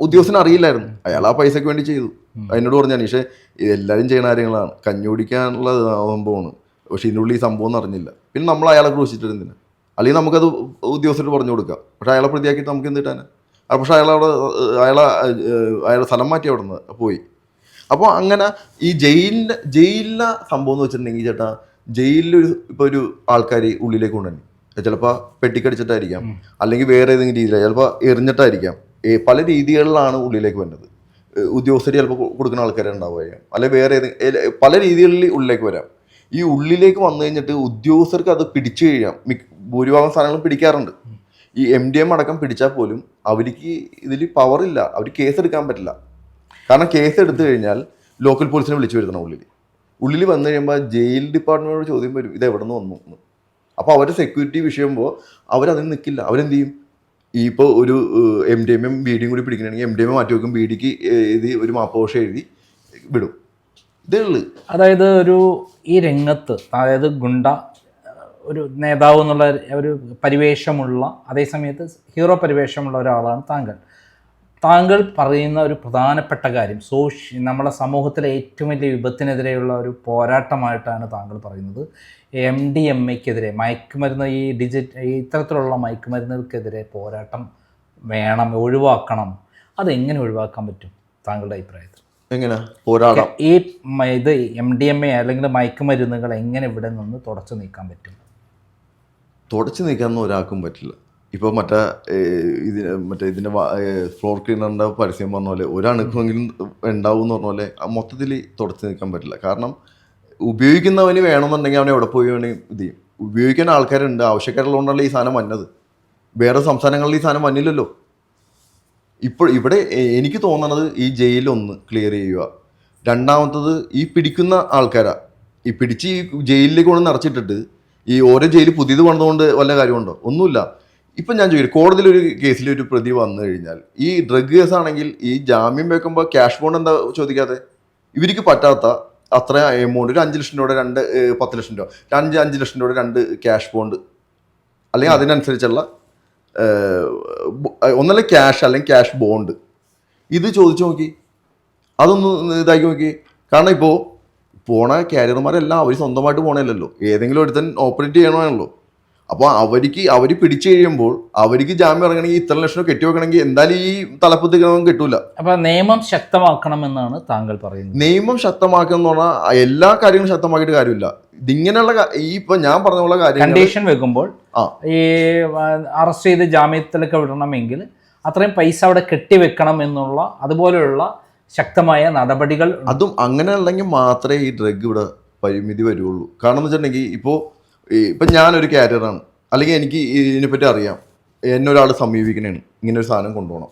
ഉദ്യോഗസ്ഥന അറിയില്ലായിരുന്നു. അയാൾ ആ പൈസക്ക് വേണ്ടി ചെയ്തു. അതിനോട് പറഞ്ഞാണ് പക്ഷേ എല്ലാവരും ചെയ്യുന്ന കാര്യങ്ങളാണ്. കഞ്ഞി കുടിക്കാനുള്ള സംഭവമാണ് പക്ഷേ ഇതിനുള്ളിൽ ഈ സംഭവം അറിഞ്ഞില്ല. പിന്നെ നമ്മൾ അയാളെ ക്രൂശിച്ചിരുന്നില്ല അല്ലെങ്കിൽ നമുക്കത് ഉദ്യോഗസ്ഥരോട് പറഞ്ഞു കൊടുക്കാം. പക്ഷേ അയാളെ പ്രതിയാക്കിയിട്ട് നമുക്ക് എന്ത് കിട്ടാൻ പക്ഷേ അയാൾ അവിടെ അയാളെ അയാളെ സ്ഥലം മാറ്റി അവിടെ നിന്ന് പോയി. അപ്പോൾ അങ്ങനെ ഈ ജയിലിന്റെ ജയിലിലെ സംഭവം എന്ന് വെച്ചിട്ടുണ്ടെങ്കിൽ ചേട്ടാ ജയിലിലൊരു ഇപ്പോൾ ഒരു ആൾക്കാർ ഉള്ളിലേക്ക് കൊണ്ടുവന്നു. ചിലപ്പോൾ പെട്ടിക്കടിച്ചിട്ടായിരിക്കാം. അല്ലെങ്കിൽ വേറെ ഏതെങ്കിലും രീതിയിൽ ചിലപ്പോൾ എറിഞ്ഞിട്ടായിരിക്കാം. ഏ, പല രീതികളിലാണ് ഉള്ളിലേക്ക് വരുന്നത് ഉദ്യോഗസ്ഥർ ചിലപ്പോൾ കൊടുക്കുന്ന ആൾക്കാരെ ഉണ്ടാവുകയും അല്ലെങ്കിൽ വേറെ ഏതെങ്കിലും പല രീതികളിൽ ഉള്ളിലേക്ക് വരാം. ഈ ഉള്ളിലേക്ക് വന്നു കഴിഞ്ഞിട്ട് ഉദ്യോഗസ്ഥർക്ക് അത് പിടിച്ചു കഴിയാം. ഭൂരിഭാഗം സാധനങ്ങളും പിടിക്കാറുണ്ട്. ഈ എം ഡി എം അടക്കം പിടിച്ചാൽ പോലും അവർക്ക് ഇതിൽ പവറില്ല അവർ കേസ് എടുക്കാൻ പറ്റില്ല. കാരണം കേസ് എടുത്തു കഴിഞ്ഞാൽ ലോക്കൽ പോലീസിനെ വിളിച്ചു വരുത്തണം ഉള്ളിൽ ഉള്ളിൽ വന്നു കഴിയുമ്പോൾ ജയിൽ ഡിപ്പാർട്ട്മെന്റോട് ചോദ്യം വരും ഇത് എവിടെ നിന്ന് വന്നു? എന്ന്. അപ്പോൾ അവരുടെ സെക്യൂരിറ്റി വിഷയമ്പോൾ അവരതിന് നിൽക്കില്ല അവരെന്ത് ചെയ്യും? ഈ ഇപ്പോൾ ഒരു M D M M B ഡിയും കൂടി പിടിക്കണമെങ്കിൽ എം ഡി എം മാറ്റി വെക്കും ബി ഡിക്ക് എഴുതി ഒരു മാപ്പോഷം എഴുതി വിടും. ഇതേ ഉള്ളു. അതായത് ഒരു ഈ രംഗത്ത് അതായത് ഗുണ്ട ഒരു നേതാവ് എന്നുള്ള ഒരു പരിവേഷമുള്ള അതേസമയത്ത് ഹീറോ പരിവേഷമുള്ള ഒരാളാണ് താങ്കൾ. താങ്കൾ പറയുന്ന ഒരു പ്രധാനപ്പെട്ട കാര്യം സോഷ്യ നമ്മളെ സമൂഹത്തിലെ ഏറ്റവും വലിയ വിപത്തിനെതിരെയുള്ള ഒരു പോരാട്ടമായിട്ടാണ് താങ്കൾ പറയുന്നത്. എം ഡി എം എക്കെതിരെ മയക്കുമരുന്ന് ഈ ഡിജിറ്റ് ഇത്തരത്തിലുള്ള മയക്കുമരുന്നുകൾക്കെതിരെ പോരാട്ടം വേണം ഒഴിവാക്കണം. അതെങ്ങനെ ഒഴിവാക്കാൻ പറ്റും താങ്കളുടെ അഭിപ്രായത്തിൽ? എങ്ങനെ? പോരാടാം. ഈ ഇത് എം ഡി എം എ അല്ലെങ്കിൽ മയക്കുമരുന്നുകൾ എങ്ങനെ ഇവിടെ നിന്ന് തുടച്ചു നീക്കാൻ പറ്റും? തുടച്ചു നീക്കാനൊന്നും ഒരാൾക്കും പറ്റില്ല. ഇപ്പോൾ മറ്റേ ഇതിന് മറ്റേ ഇതിന്റെ ഫ്ലോർ ക്ലീനറിന്റെ പരസ്യം പറഞ്ഞ പോലെ ഒരണുക്കുമെങ്കിലും ഉണ്ടാവും എന്ന് പറഞ്ഞ പോലെ മൊത്തത്തിൽ തുടച്ച് നീക്കാൻ പറ്റില്ല. കാരണം ഉപയോഗിക്കുന്നവന് വേണമെന്നുണ്ടെങ്കിൽ അവൻ എവിടെ പോയി വേണമെങ്കിൽ ഇത് ചെയ്യും. ഉപയോഗിക്കാൻ ആൾക്കാരുണ്ട്. ആവശ്യക്കാരുള്ളതുകൊണ്ടല്ലേ ഈ സാധനം വന്നത്. വേറെ സംസ്ഥാനങ്ങളിൽ ഈ സാധനം വന്നില്ലല്ലോ. ഇപ്പോൾ ഇവിടെ എനിക്ക് തോന്നണത് ഈ ജയിലൊന്ന് ക്ലിയർ ചെയ്യുക. രണ്ടാമത്തത് ഈ പിടിക്കുന്ന ആൾക്കാരാ. ഈ പിടിച്ച് ഈ ജയിലിലേക്ക് കൊണ്ട് നിറച്ചിട്ടിട്ട് ഈ ഓരോ ജയിൽ പുതിയത് വന്നതുകൊണ്ട് വല്ല കാര്യമുണ്ടോ? ഒന്നുമില്ല. ഇപ്പം ഞാൻ ചോദിക്കും കോടതിയിൽ ഒരു കേസിൽ ഒരു പ്രതി വന്നു കഴിഞ്ഞാൽ ഈ ഡ്രഗ് കേസ് ആണെങ്കിൽ ഈ ജാമ്യം വെക്കുമ്പോൾ ക്യാഷ് ബോണ്ട് എന്താ ചോദിക്കാതെ ഇവർക്ക് പറ്റാത്ത അത്ര എമൗണ്ട് ഒരു അഞ്ച് ലക്ഷം രൂപയുടെ രണ്ട് പത്ത് ലക്ഷം രൂപ അഞ്ച് അഞ്ച് ലക്ഷം രൂപയുടെ രണ്ട് ക്യാഷ് ബോണ്ട് അല്ലെങ്കിൽ അതിനനുസരിച്ചുള്ള ഒന്നല്ല ക്യാഷ് അല്ലെങ്കിൽ ക്യാഷ് ബോണ്ട് ഇത് ചോദിച്ചു നോക്കി. അതൊന്ന് ഇതാക്കി നോക്കി. കാരണം ഇപ്പോൾ പോണ കാരിയർമാരെല്ലാം അവർ സ്വന്തമായിട്ട് പോണല്ലോ ഏതെങ്കിലും ഒരുത്തൻ ഓപ്പറേറ്റ് ചെയ്യണമാണല്ലോ. അപ്പോൾ അവർക്ക് അവർ പിടിച്ചു കഴിയുമ്പോൾ അവർക്ക് ജാമ്യം ഇറങ്ങണമെങ്കിൽ ഇത്ര ലക്ഷം കെട്ടി വെക്കണമെങ്കിൽ എന്തായാലും ഈ തലപ്പത്ത് കിട്ടൂല. അപ്പൊ നിയമം ശക്തമാക്കണമെന്നാണ് താങ്കൾ പറയുന്നത്. നിയമം ശക്തമാക്കുക എന്ന് പറഞ്ഞാൽ എല്ലാ കാര്യങ്ങളും ശക്തമാക്കിയിട്ട് കാര്യമില്ല. ഇതിങ്ങനെയുള്ള ഈ ഇപ്പൊ ഞാൻ പറഞ്ഞ പോലെ കാര്യങ്ങൾ കണ്ടീഷൻ വെക്കുമ്പോൾ ഈ അറസ്റ്റ് ചെയ്ത് ജാമ്യത്തിലൊക്കെ വിടണമെങ്കിൽ അത്രയും പൈസ അവിടെ കെട്ടിവെക്കണം എന്നുള്ള അതുപോലെയുള്ള ശക്തമായ നടപടികൾ അതും അങ്ങനെ അല്ലെങ്കിൽ മാത്രമേ ഈ ഡ്രഗ് ഇവിടെ പരിമിതി വരുള്ളൂ. കാരണം എന്ന് വെച്ചിട്ടുണ്ടെങ്കിൽ ഇപ്പോൾ ഇപ്പം ഞാനൊരു ക്യാരിയറാണ് അല്ലെങ്കിൽ എനിക്ക് ഇതിനെപ്പറ്റി അറിയാം. എന്നെ ഒരാൾ സമീപിക്കണേണ്. ഇങ്ങനെ ഒരു സാധനം കൊണ്ടുപോകണം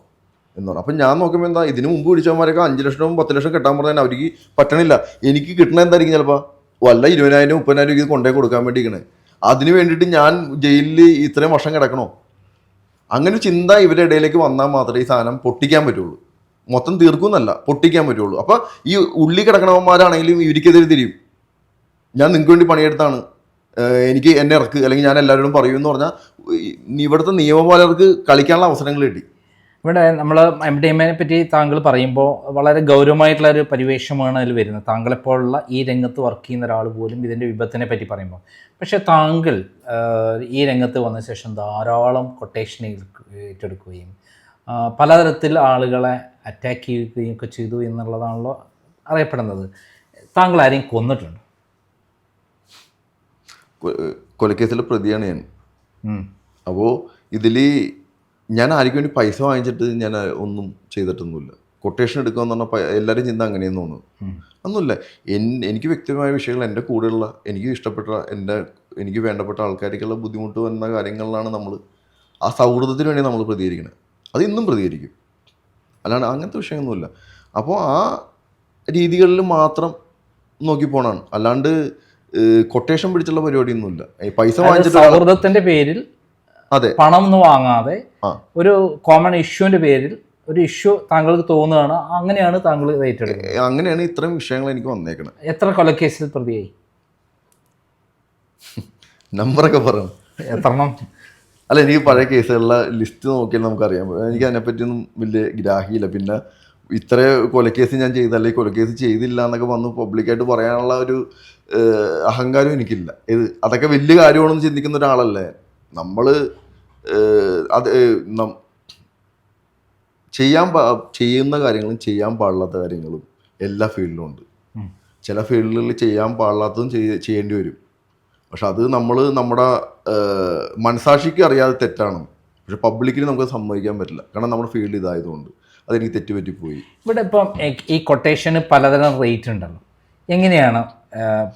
എന്ന് പറഞ്ഞു. അപ്പം ഞാൻ നോക്കുമ്പോൾ എന്താ ഇതിന് മുമ്പ് പിടിച്ചവന്മാരൊക്കെ അഞ്ച് ലക്ഷവും പത്ത് ലക്ഷം കെട്ടാൻ പറഞ്ഞാൽ അവർക്ക് പറ്റണില്ല. എനിക്ക് കിട്ടണ എന്തായിരിക്കും ചിലപ്പോൾ വല്ല ഇരുപതിനായിരം മുപ്പതിനായിരം രൂപ കൊണ്ടേ കൊടുക്കാൻ വേണ്ടിയിരിക്കണേ. അതിന് വേണ്ടിയിട്ട് ഞാൻ ജയിലിൽ ഇത്രയും വർഷം കിടക്കണോ? അങ്ങനെ ചിന്ത ഇവരുടെ ഇടയിലേക്ക് വന്നാൽ മാത്രമേ ഈ സാധനം പൊട്ടിക്കാൻ പറ്റുള്ളൂ. മൊത്തം തീർക്കുമെന്നല്ല പൊട്ടിക്കാൻ പറ്റുള്ളൂ. അപ്പോൾ ഈ ഉള്ളി കിടക്കണവന്മാരാണെങ്കിലും ഇവർക്കെതിരെ തിരിയും. ഞാൻ നിങ്ങൾക്ക് വേണ്ടി പണിയെടുത്താണ്. എനിക്ക് എന്നെ ഇറക്ക് അല്ലെങ്കിൽ ഞാൻ എല്ലാവരോടും പറയൂ എന്ന് പറഞ്ഞാൽ ഇവിടുത്തെ നിയമപാലകർക്ക് കളിക്കാനുള്ള അവസരങ്ങൾ കിട്ടി. ഇവിടെ നമ്മൾ എം ഡി എമ്മിനെ പറ്റി താങ്കൾ പറയുമ്പോൾ വളരെ ഗൗരവമായിട്ടുള്ള ഒരു പരിവേഷമാണ് അതിൽ വരുന്നത്. താങ്കളെപ്പോലുള്ള ഈ രംഗത്ത് വർക്ക് ചെയ്യുന്ന ഒരാൾ പോലും ഇതിന്റെ വിപത്തിനെ പറ്റി പറയുമ്പോൾ പക്ഷേ താങ്കൾ ഈ രംഗത്ത് വന്ന ശേഷം ധാരാളം കൊട്ടേഷൻ ഏറ്റെടുക്കുകയും പലതരത്തിൽ ആളുകളെ അറ്റാക്ക് ചെയ്യുകയും ഒക്കെ ചെയ്തു എന്നുള്ളതാണല്ലോ അറിയപ്പെടുന്നത്. താങ്കൾ ആരെയും കൊന്നിട്ടുണ്ട് കൊലക്കേസിൽ കൊലക്കേസിലെ പ്രതിയാണ് ഞാൻ. അപ്പോൾ ഇതിൽ ഞാൻ ആർക്കും വേണ്ടി പൈസ വാങ്ങിച്ചിട്ട് ഞാൻ ഒന്നും ചെയ്തിട്ടൊന്നുമില്ല. കൊട്ടേഷൻ എടുക്കുക എന്ന് പറഞ്ഞാൽ എല്ലാവരും ചിന്ത അങ്ങനെയെന്ന് തോന്നുന്നു. ഒന്നുമില്ല. എൻ എനിക്ക് വ്യക്തിപരമായ വിഷയങ്ങൾ എന്റെ കൂടെയുള്ള എനിക്ക് ഇഷ്ടപ്പെട്ട എന്റെ എനിക്ക് വേണ്ടപ്പെട്ട ആൾക്കാർക്കുള്ള ബുദ്ധിമുട്ട് വന്ന കാര്യങ്ങളിലാണ് നമ്മൾ ആ സൗഹൃദത്തിന് വേണ്ടി നമ്മൾ പ്രതികരിക്കുന്നത് അത് ഇന്നും പ്രതികരിക്കും. അല്ലാണ്ട് അങ്ങനത്തെ വിഷയമൊന്നുമില്ല. അപ്പോൾ ആ രീതികളിൽ മാത്രം നോക്കി പോണാണ്. അല്ലാണ്ട് കൊട്ടേഷൻ പിടിച്ചുള്ള പരിപാടിയൊന്നുമില്ല. പൈസ വാങ്ങിച്ചിട്ട് സൗഹൃദത്തിന്റെ പേരിൽ അതെ. പണം ഒന്നും വാങ്ങാതെ. ഒരു കോമൺ ഇഷ്യൂവിന്റെ പേരിൽ ഒരു ഇഷ്യൂ താങ്കൾക്ക് തോന്നുകയാണ് അങ്ങനെയാണ് താങ്കൾ ഏറ്റെടുക്കുന്നത്. അങ്ങനെയാണ് ഇത്രയും വിഷയങ്ങൾ എനിക്ക് വന്നേക്കുന്നത് എത്ര കൊലക്കേസിൽ പ്രതിയായി? നമ്പറൊക്കെ പറയണം എത്രണ്ണം? അല്ല എനിക്ക് പഴയ കേസുകളിലെ ലിസ്റ്റ് നോക്കിയാൽ നമുക്കറിയാം. എനിക്ക് അതിനെപ്പറ്റിയൊന്നും വലിയ ഗ്രാഹിയില്ല പിന്നെ ഇത്ര കൊലക്കേസ് ഞാൻ ചെയ്ത അല്ലെങ്കിൽ കൊലക്കേസ് ചെയ്തില്ല എന്നൊക്കെ വന്ന് പബ്ലിക്കായിട്ട് പറയാനുള്ള ഒരു അഹങ്കാരം എനിക്കില്ല. ഇത് അതൊക്കെ വലിയ കാര്യമാണെന്ന് ചിന്തിക്കുന്ന ഒരാളല്ലേ? നമ്മൾ അത് ചെയ്യാൻ ചെയ്യുന്ന കാര്യങ്ങളും ചെയ്യാൻ പാടില്ലാത്ത കാര്യങ്ങളും എല്ലാ ഫീൽഡിലും ഉണ്ട്. ചില ഫീൽഡുകളിൽ ചെയ്യാൻ പാടില്ലാത്തതും ചെയ്യേണ്ടി വരും. പക്ഷെ അത് നമ്മൾ നമ്മുടെ മനസാക്ഷിക്ക് അറിയാതെ തെറ്റാണ്. പക്ഷെ പബ്ലിക്കിന് നമുക്ക് സമ്മതിക്കാൻ പറ്റില്ല. കാരണം നമ്മുടെ ഫീൽഡ് ഇതായതുകൊണ്ട്. അതെനിക്ക് തെറ്റുപറ്റിപ്പോയി. ഇവിടെ ഇപ്പം ഈ കൊട്ടേഷന് പലതരം റേറ്റ് ഉണ്ടല്ലോ. എങ്ങനെയാണ്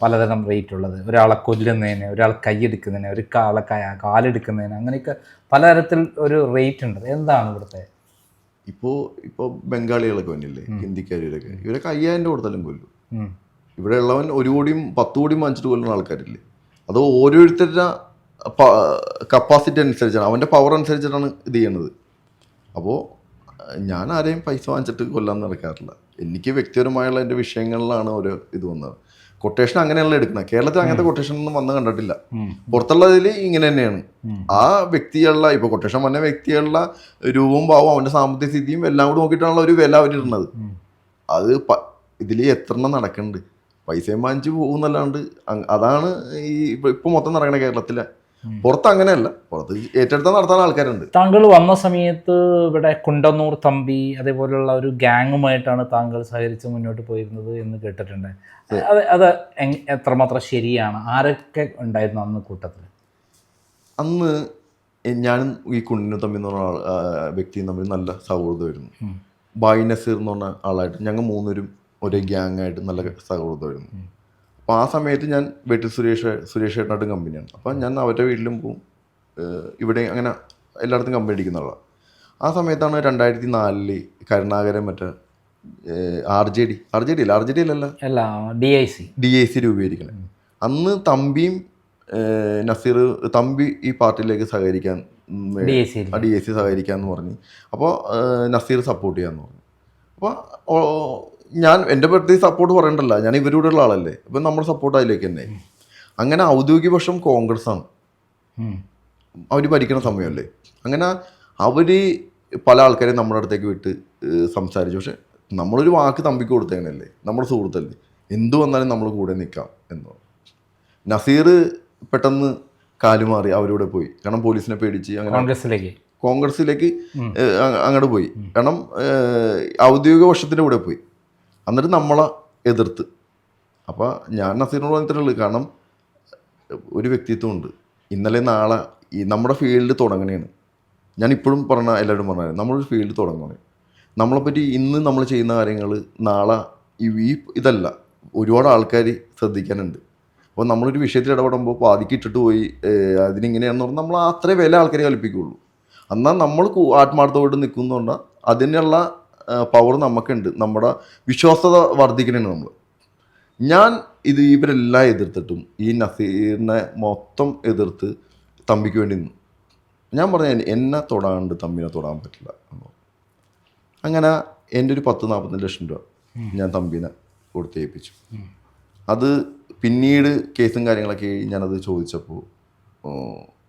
പലതരം റേറ്റ് ഉള്ളത്? ഒരാളെ കൊല്ലുന്നതിന് ഒരാൾ കൈയെടുക്കുന്നതിന് ഒരു കാളെ ക- കാലെടുക്കുന്നതിന് അങ്ങനെയൊക്കെ പലതരത്തിൽ ഒരു റേറ്റ് ഉണ്ട്. എന്താണ് ഇവിടുത്തെ? ഇപ്പോൾ ഇപ്പോൾ ബംഗാളികളൊക്കെ വന്നില്ലേ? ഹിന്ദിക്കാരികളൊക്കെ ഇവരൊക്കെ അയ്യായിരം രൂപ കൊടുത്താലും കൊല്ലും. ഇവിടെ ഉള്ളവൻ ഒരു കോടിയും പത്ത് കോടിയും വാങ്ങിച്ചിട്ട് കൊല്ലുന്ന ആൾക്കാരില്ലേ? അത് ഓരോരുത്തരുടെ കപ്പാസിറ്റി അനുസരിച്ചാണ്. അവന്റെ പവർ അനുസരിച്ചിട്ടാണ് ഇത് ചെയ്യണത് അപ്പോൾ ഞാൻ ആരെയും പൈസ വാങ്ങിച്ചിട്ട് കൊല്ലാൻ നടക്കാറില്ല. എനിക്ക് വ്യക്തിപരമായുള്ള എന്റെ വിഷയങ്ങളിലാണ് ഓരോ ഇത് വന്നത്. കൊട്ടേഷൻ അങ്ങനെയല്ല എടുക്കുന്നത്. കേരളത്തിൽ അങ്ങനത്തെ കൊട്ടേഷൻ ഒന്നും വന്ന് കണ്ടിട്ടില്ല. പുറത്തുള്ളതിൽ ഇങ്ങനെ തന്നെയാണ്. ആ വ്യക്തികളുടെ ഇപ്പോൾ കൊട്ടേഷൻ വന്ന വ്യക്തികളുടെ രൂപവും ഭാവവും അവന്റെ സാമ്പത്തിക സ്ഥിതിയും എല്ലാം കൂടി നോക്കിയിട്ടാണല്ലോ ഒരു വില അവരിടുന്നത്. അത് ഇതിൽ എത്രണ്ണം നടക്കുന്നുണ്ട്? പൈസയും വാങ്ങിച്ച് പോകുന്നല്ലാണ്ട് അതാണ് ഈ ഇപ്പൊ മൊത്തം നടക്കണ കേരളത്തിലെ. പുറത്ത് അങ്ങനെയല്ല. പുറത്ത് ഏറ്റെടുത്താൽ നടത്താൻ ആൾക്കാരുണ്ട്. താങ്കൾ വന്ന സമയത്ത് ഇവിടെ കുണ്ടന്നൂർ തമ്പി അതേപോലുള്ള ഒരു ഗ്യാങ്ങുമായിട്ടാണ് താങ്കൾ സഹകരിച്ച് മുന്നോട്ട് പോയിരുന്നത് എന്ന് കേട്ടിട്ടുണ്ട്. അത്. അത് എത്രമാത്രം ശരിയാണ്? ആരൊക്കെ ഉണ്ടായിരുന്നു അന്ന് കൂട്ടത്തിൽ അന്ന് ഞാനും ഈ കുണ്ടിനും തമ്പി എന്ന് പറഞ്ഞ വ്യക്തിയും തമ്മിൽ നല്ല സൗഹൃദമായിരുന്നു. ബായി നസീർ എന്ന് പറഞ്ഞ ആളായിട്ട് ഞങ്ങൾ മൂന്നുപേരും ഒരേ ഗ്യാങ് ആയിട്ട് നല്ല സൗഹൃദമായിരുന്നു അപ്പോൾ ആ സമയത്ത് ഞാൻ വീട്ടിൽ സുരേഷ് സുരേഷ് ഏട്ടനായിട്ടും കമ്പനിയാണ് അപ്പോൾ ഞാൻ അവരുടെ വീട്ടിലും പോവും. ഇവിടെ അങ്ങനെ എല്ലായിടത്തും കമ്പനി അടിക്കുന്നുള്ള ആ സമയത്താണ് രണ്ടായിരത്തി നാലിൽ കരുണാകരൻ മറ്റേ R J D. R J D അല്ല ആർ ജെ ഡി അല്ലല്ല? അല്ല D I C. D I C രൂപീകരിക്കണം. അന്ന് തമ്പിയും നസീർ തമ്പി ഈ പാർട്ടിയിലേക്ക് സഹകരിക്കാൻ ഡി ഐ സി സഹകരിക്കാന്ന് സഹകരിക്കാമെന്ന് പറഞ്ഞ് അപ്പോൾ നസീർ സപ്പോർട്ട് ചെയ്യാമെന്ന് പറഞ്ഞു. അപ്പോൾ ഞാൻ എന്റെ പ്രത്യേകിച്ച് സപ്പോർട്ട് പറയണ്ടല്ല. ഞാൻ ഇവരുടെ ഉള്ള ആളല്ലേ. അപ്പം നമ്മൾ സപ്പോർട്ട് അതിലേക്ക് തന്നെ. അങ്ങനെ ഔദ്യോഗിക പക്ഷം കോൺഗ്രസ് ആണ്. അവർ ഭരിക്കുന്ന സമയമല്ലേ. അങ്ങനെ അവർ പല ആൾക്കാരെ നമ്മുടെ അടുത്തേക്ക് വിട്ട് സംസാരിച്ചു. പക്ഷെ നമ്മളൊരു വാക്ക് തമ്പിക്ക് കൊടുത്തേനല്ലേ നമ്മുടെ സുഹൃത്തല്ലേ. എന്തു വന്നാലും നമ്മൾ കൂടെ നിൽക്കാം എന്ന്. നസീർ പെട്ടെന്ന് കാലുമാറി അവരൂടെ പോയി. കാരണം പോലീസിനെ പേടിച്ച് അങ്ങനെ കോൺഗ്രസിലേക്ക് കോൺഗ്രസിലേക്ക് അങ്ങോട്ട് പോയി. കാരണം ഔദ്യോഗിക വർഷത്തിന്റെ കൂടെ പോയി. എന്നിട്ട് നമ്മളെ എതിർത്ത്. അപ്പോൾ ഞാൻ നസീറിനോട് പറഞ്ഞിട്ടുള്ളൂ കാരണം ഒരു വ്യക്തിത്വം ഉണ്ട്. ഇന്നലെ നാളെ ഈ നമ്മുടെ ഫീൽഡ് തുടങ്ങണേണ്. ഞാൻ ഇപ്പോഴും പറഞ്ഞ എല്ലാവരും പറഞ്ഞ നമ്മളൊരു ഫീൽഡ് തുടങ്ങണേ. നമ്മളെപ്പറ്റി ഇന്ന് നമ്മൾ ചെയ്യുന്ന കാര്യങ്ങൾ നാളെ ഈ ഇതല്ല. ഒരുപാട് ആൾക്കാർ ശ്രദ്ധിക്കാനുണ്ട്. അപ്പോൾ നമ്മളൊരു വിഷയത്തിൽ ഇടപെടുമ്പോൾ പാതിക്കിട്ടിട്ട് പോയി അതിനിങ്ങനെയാണെന്ന് പറഞ്ഞാൽ നമ്മൾ അത്രേ വില ആൾക്കാരെ കൽപ്പിക്കുള്ളൂ. എന്നാൽ നമ്മൾ ആത്മാർത്ഥമായിട്ട് നിൽക്കുന്നതുകൊണ്ട് അതിനുള്ള പവർ നമുക്കുണ്ട്. നമ്മുടെ വിശ്വാസത വർദ്ധിക്കണേണ് നമ്മൾ ഞാൻ ഇത് ഇവരെല്ലാം എതിർത്തിട്ടും ഈ നസീറിനെ മൊത്തം എതിർത്ത് തമ്പിക്ക് വേണ്ടി നിന്നു. ഞാൻ പറഞ്ഞു "എന്നെ- തൊടാണ്ട് തമ്പിനെ തൊടാൻ പറ്റില്ല. അങ്ങനെ എന്റെ ഒരു പത്ത് നാൽപ്പത്തഞ്ച് ലക്ഷം രൂപ ഞാൻ തമ്പിനെ കൊടുത്ത് ഏൽപ്പിച്ചു അത് പിന്നീട് കേസും കാര്യങ്ങളൊക്കെ ഞാനത് ചോദിച്ചപ്പോൾ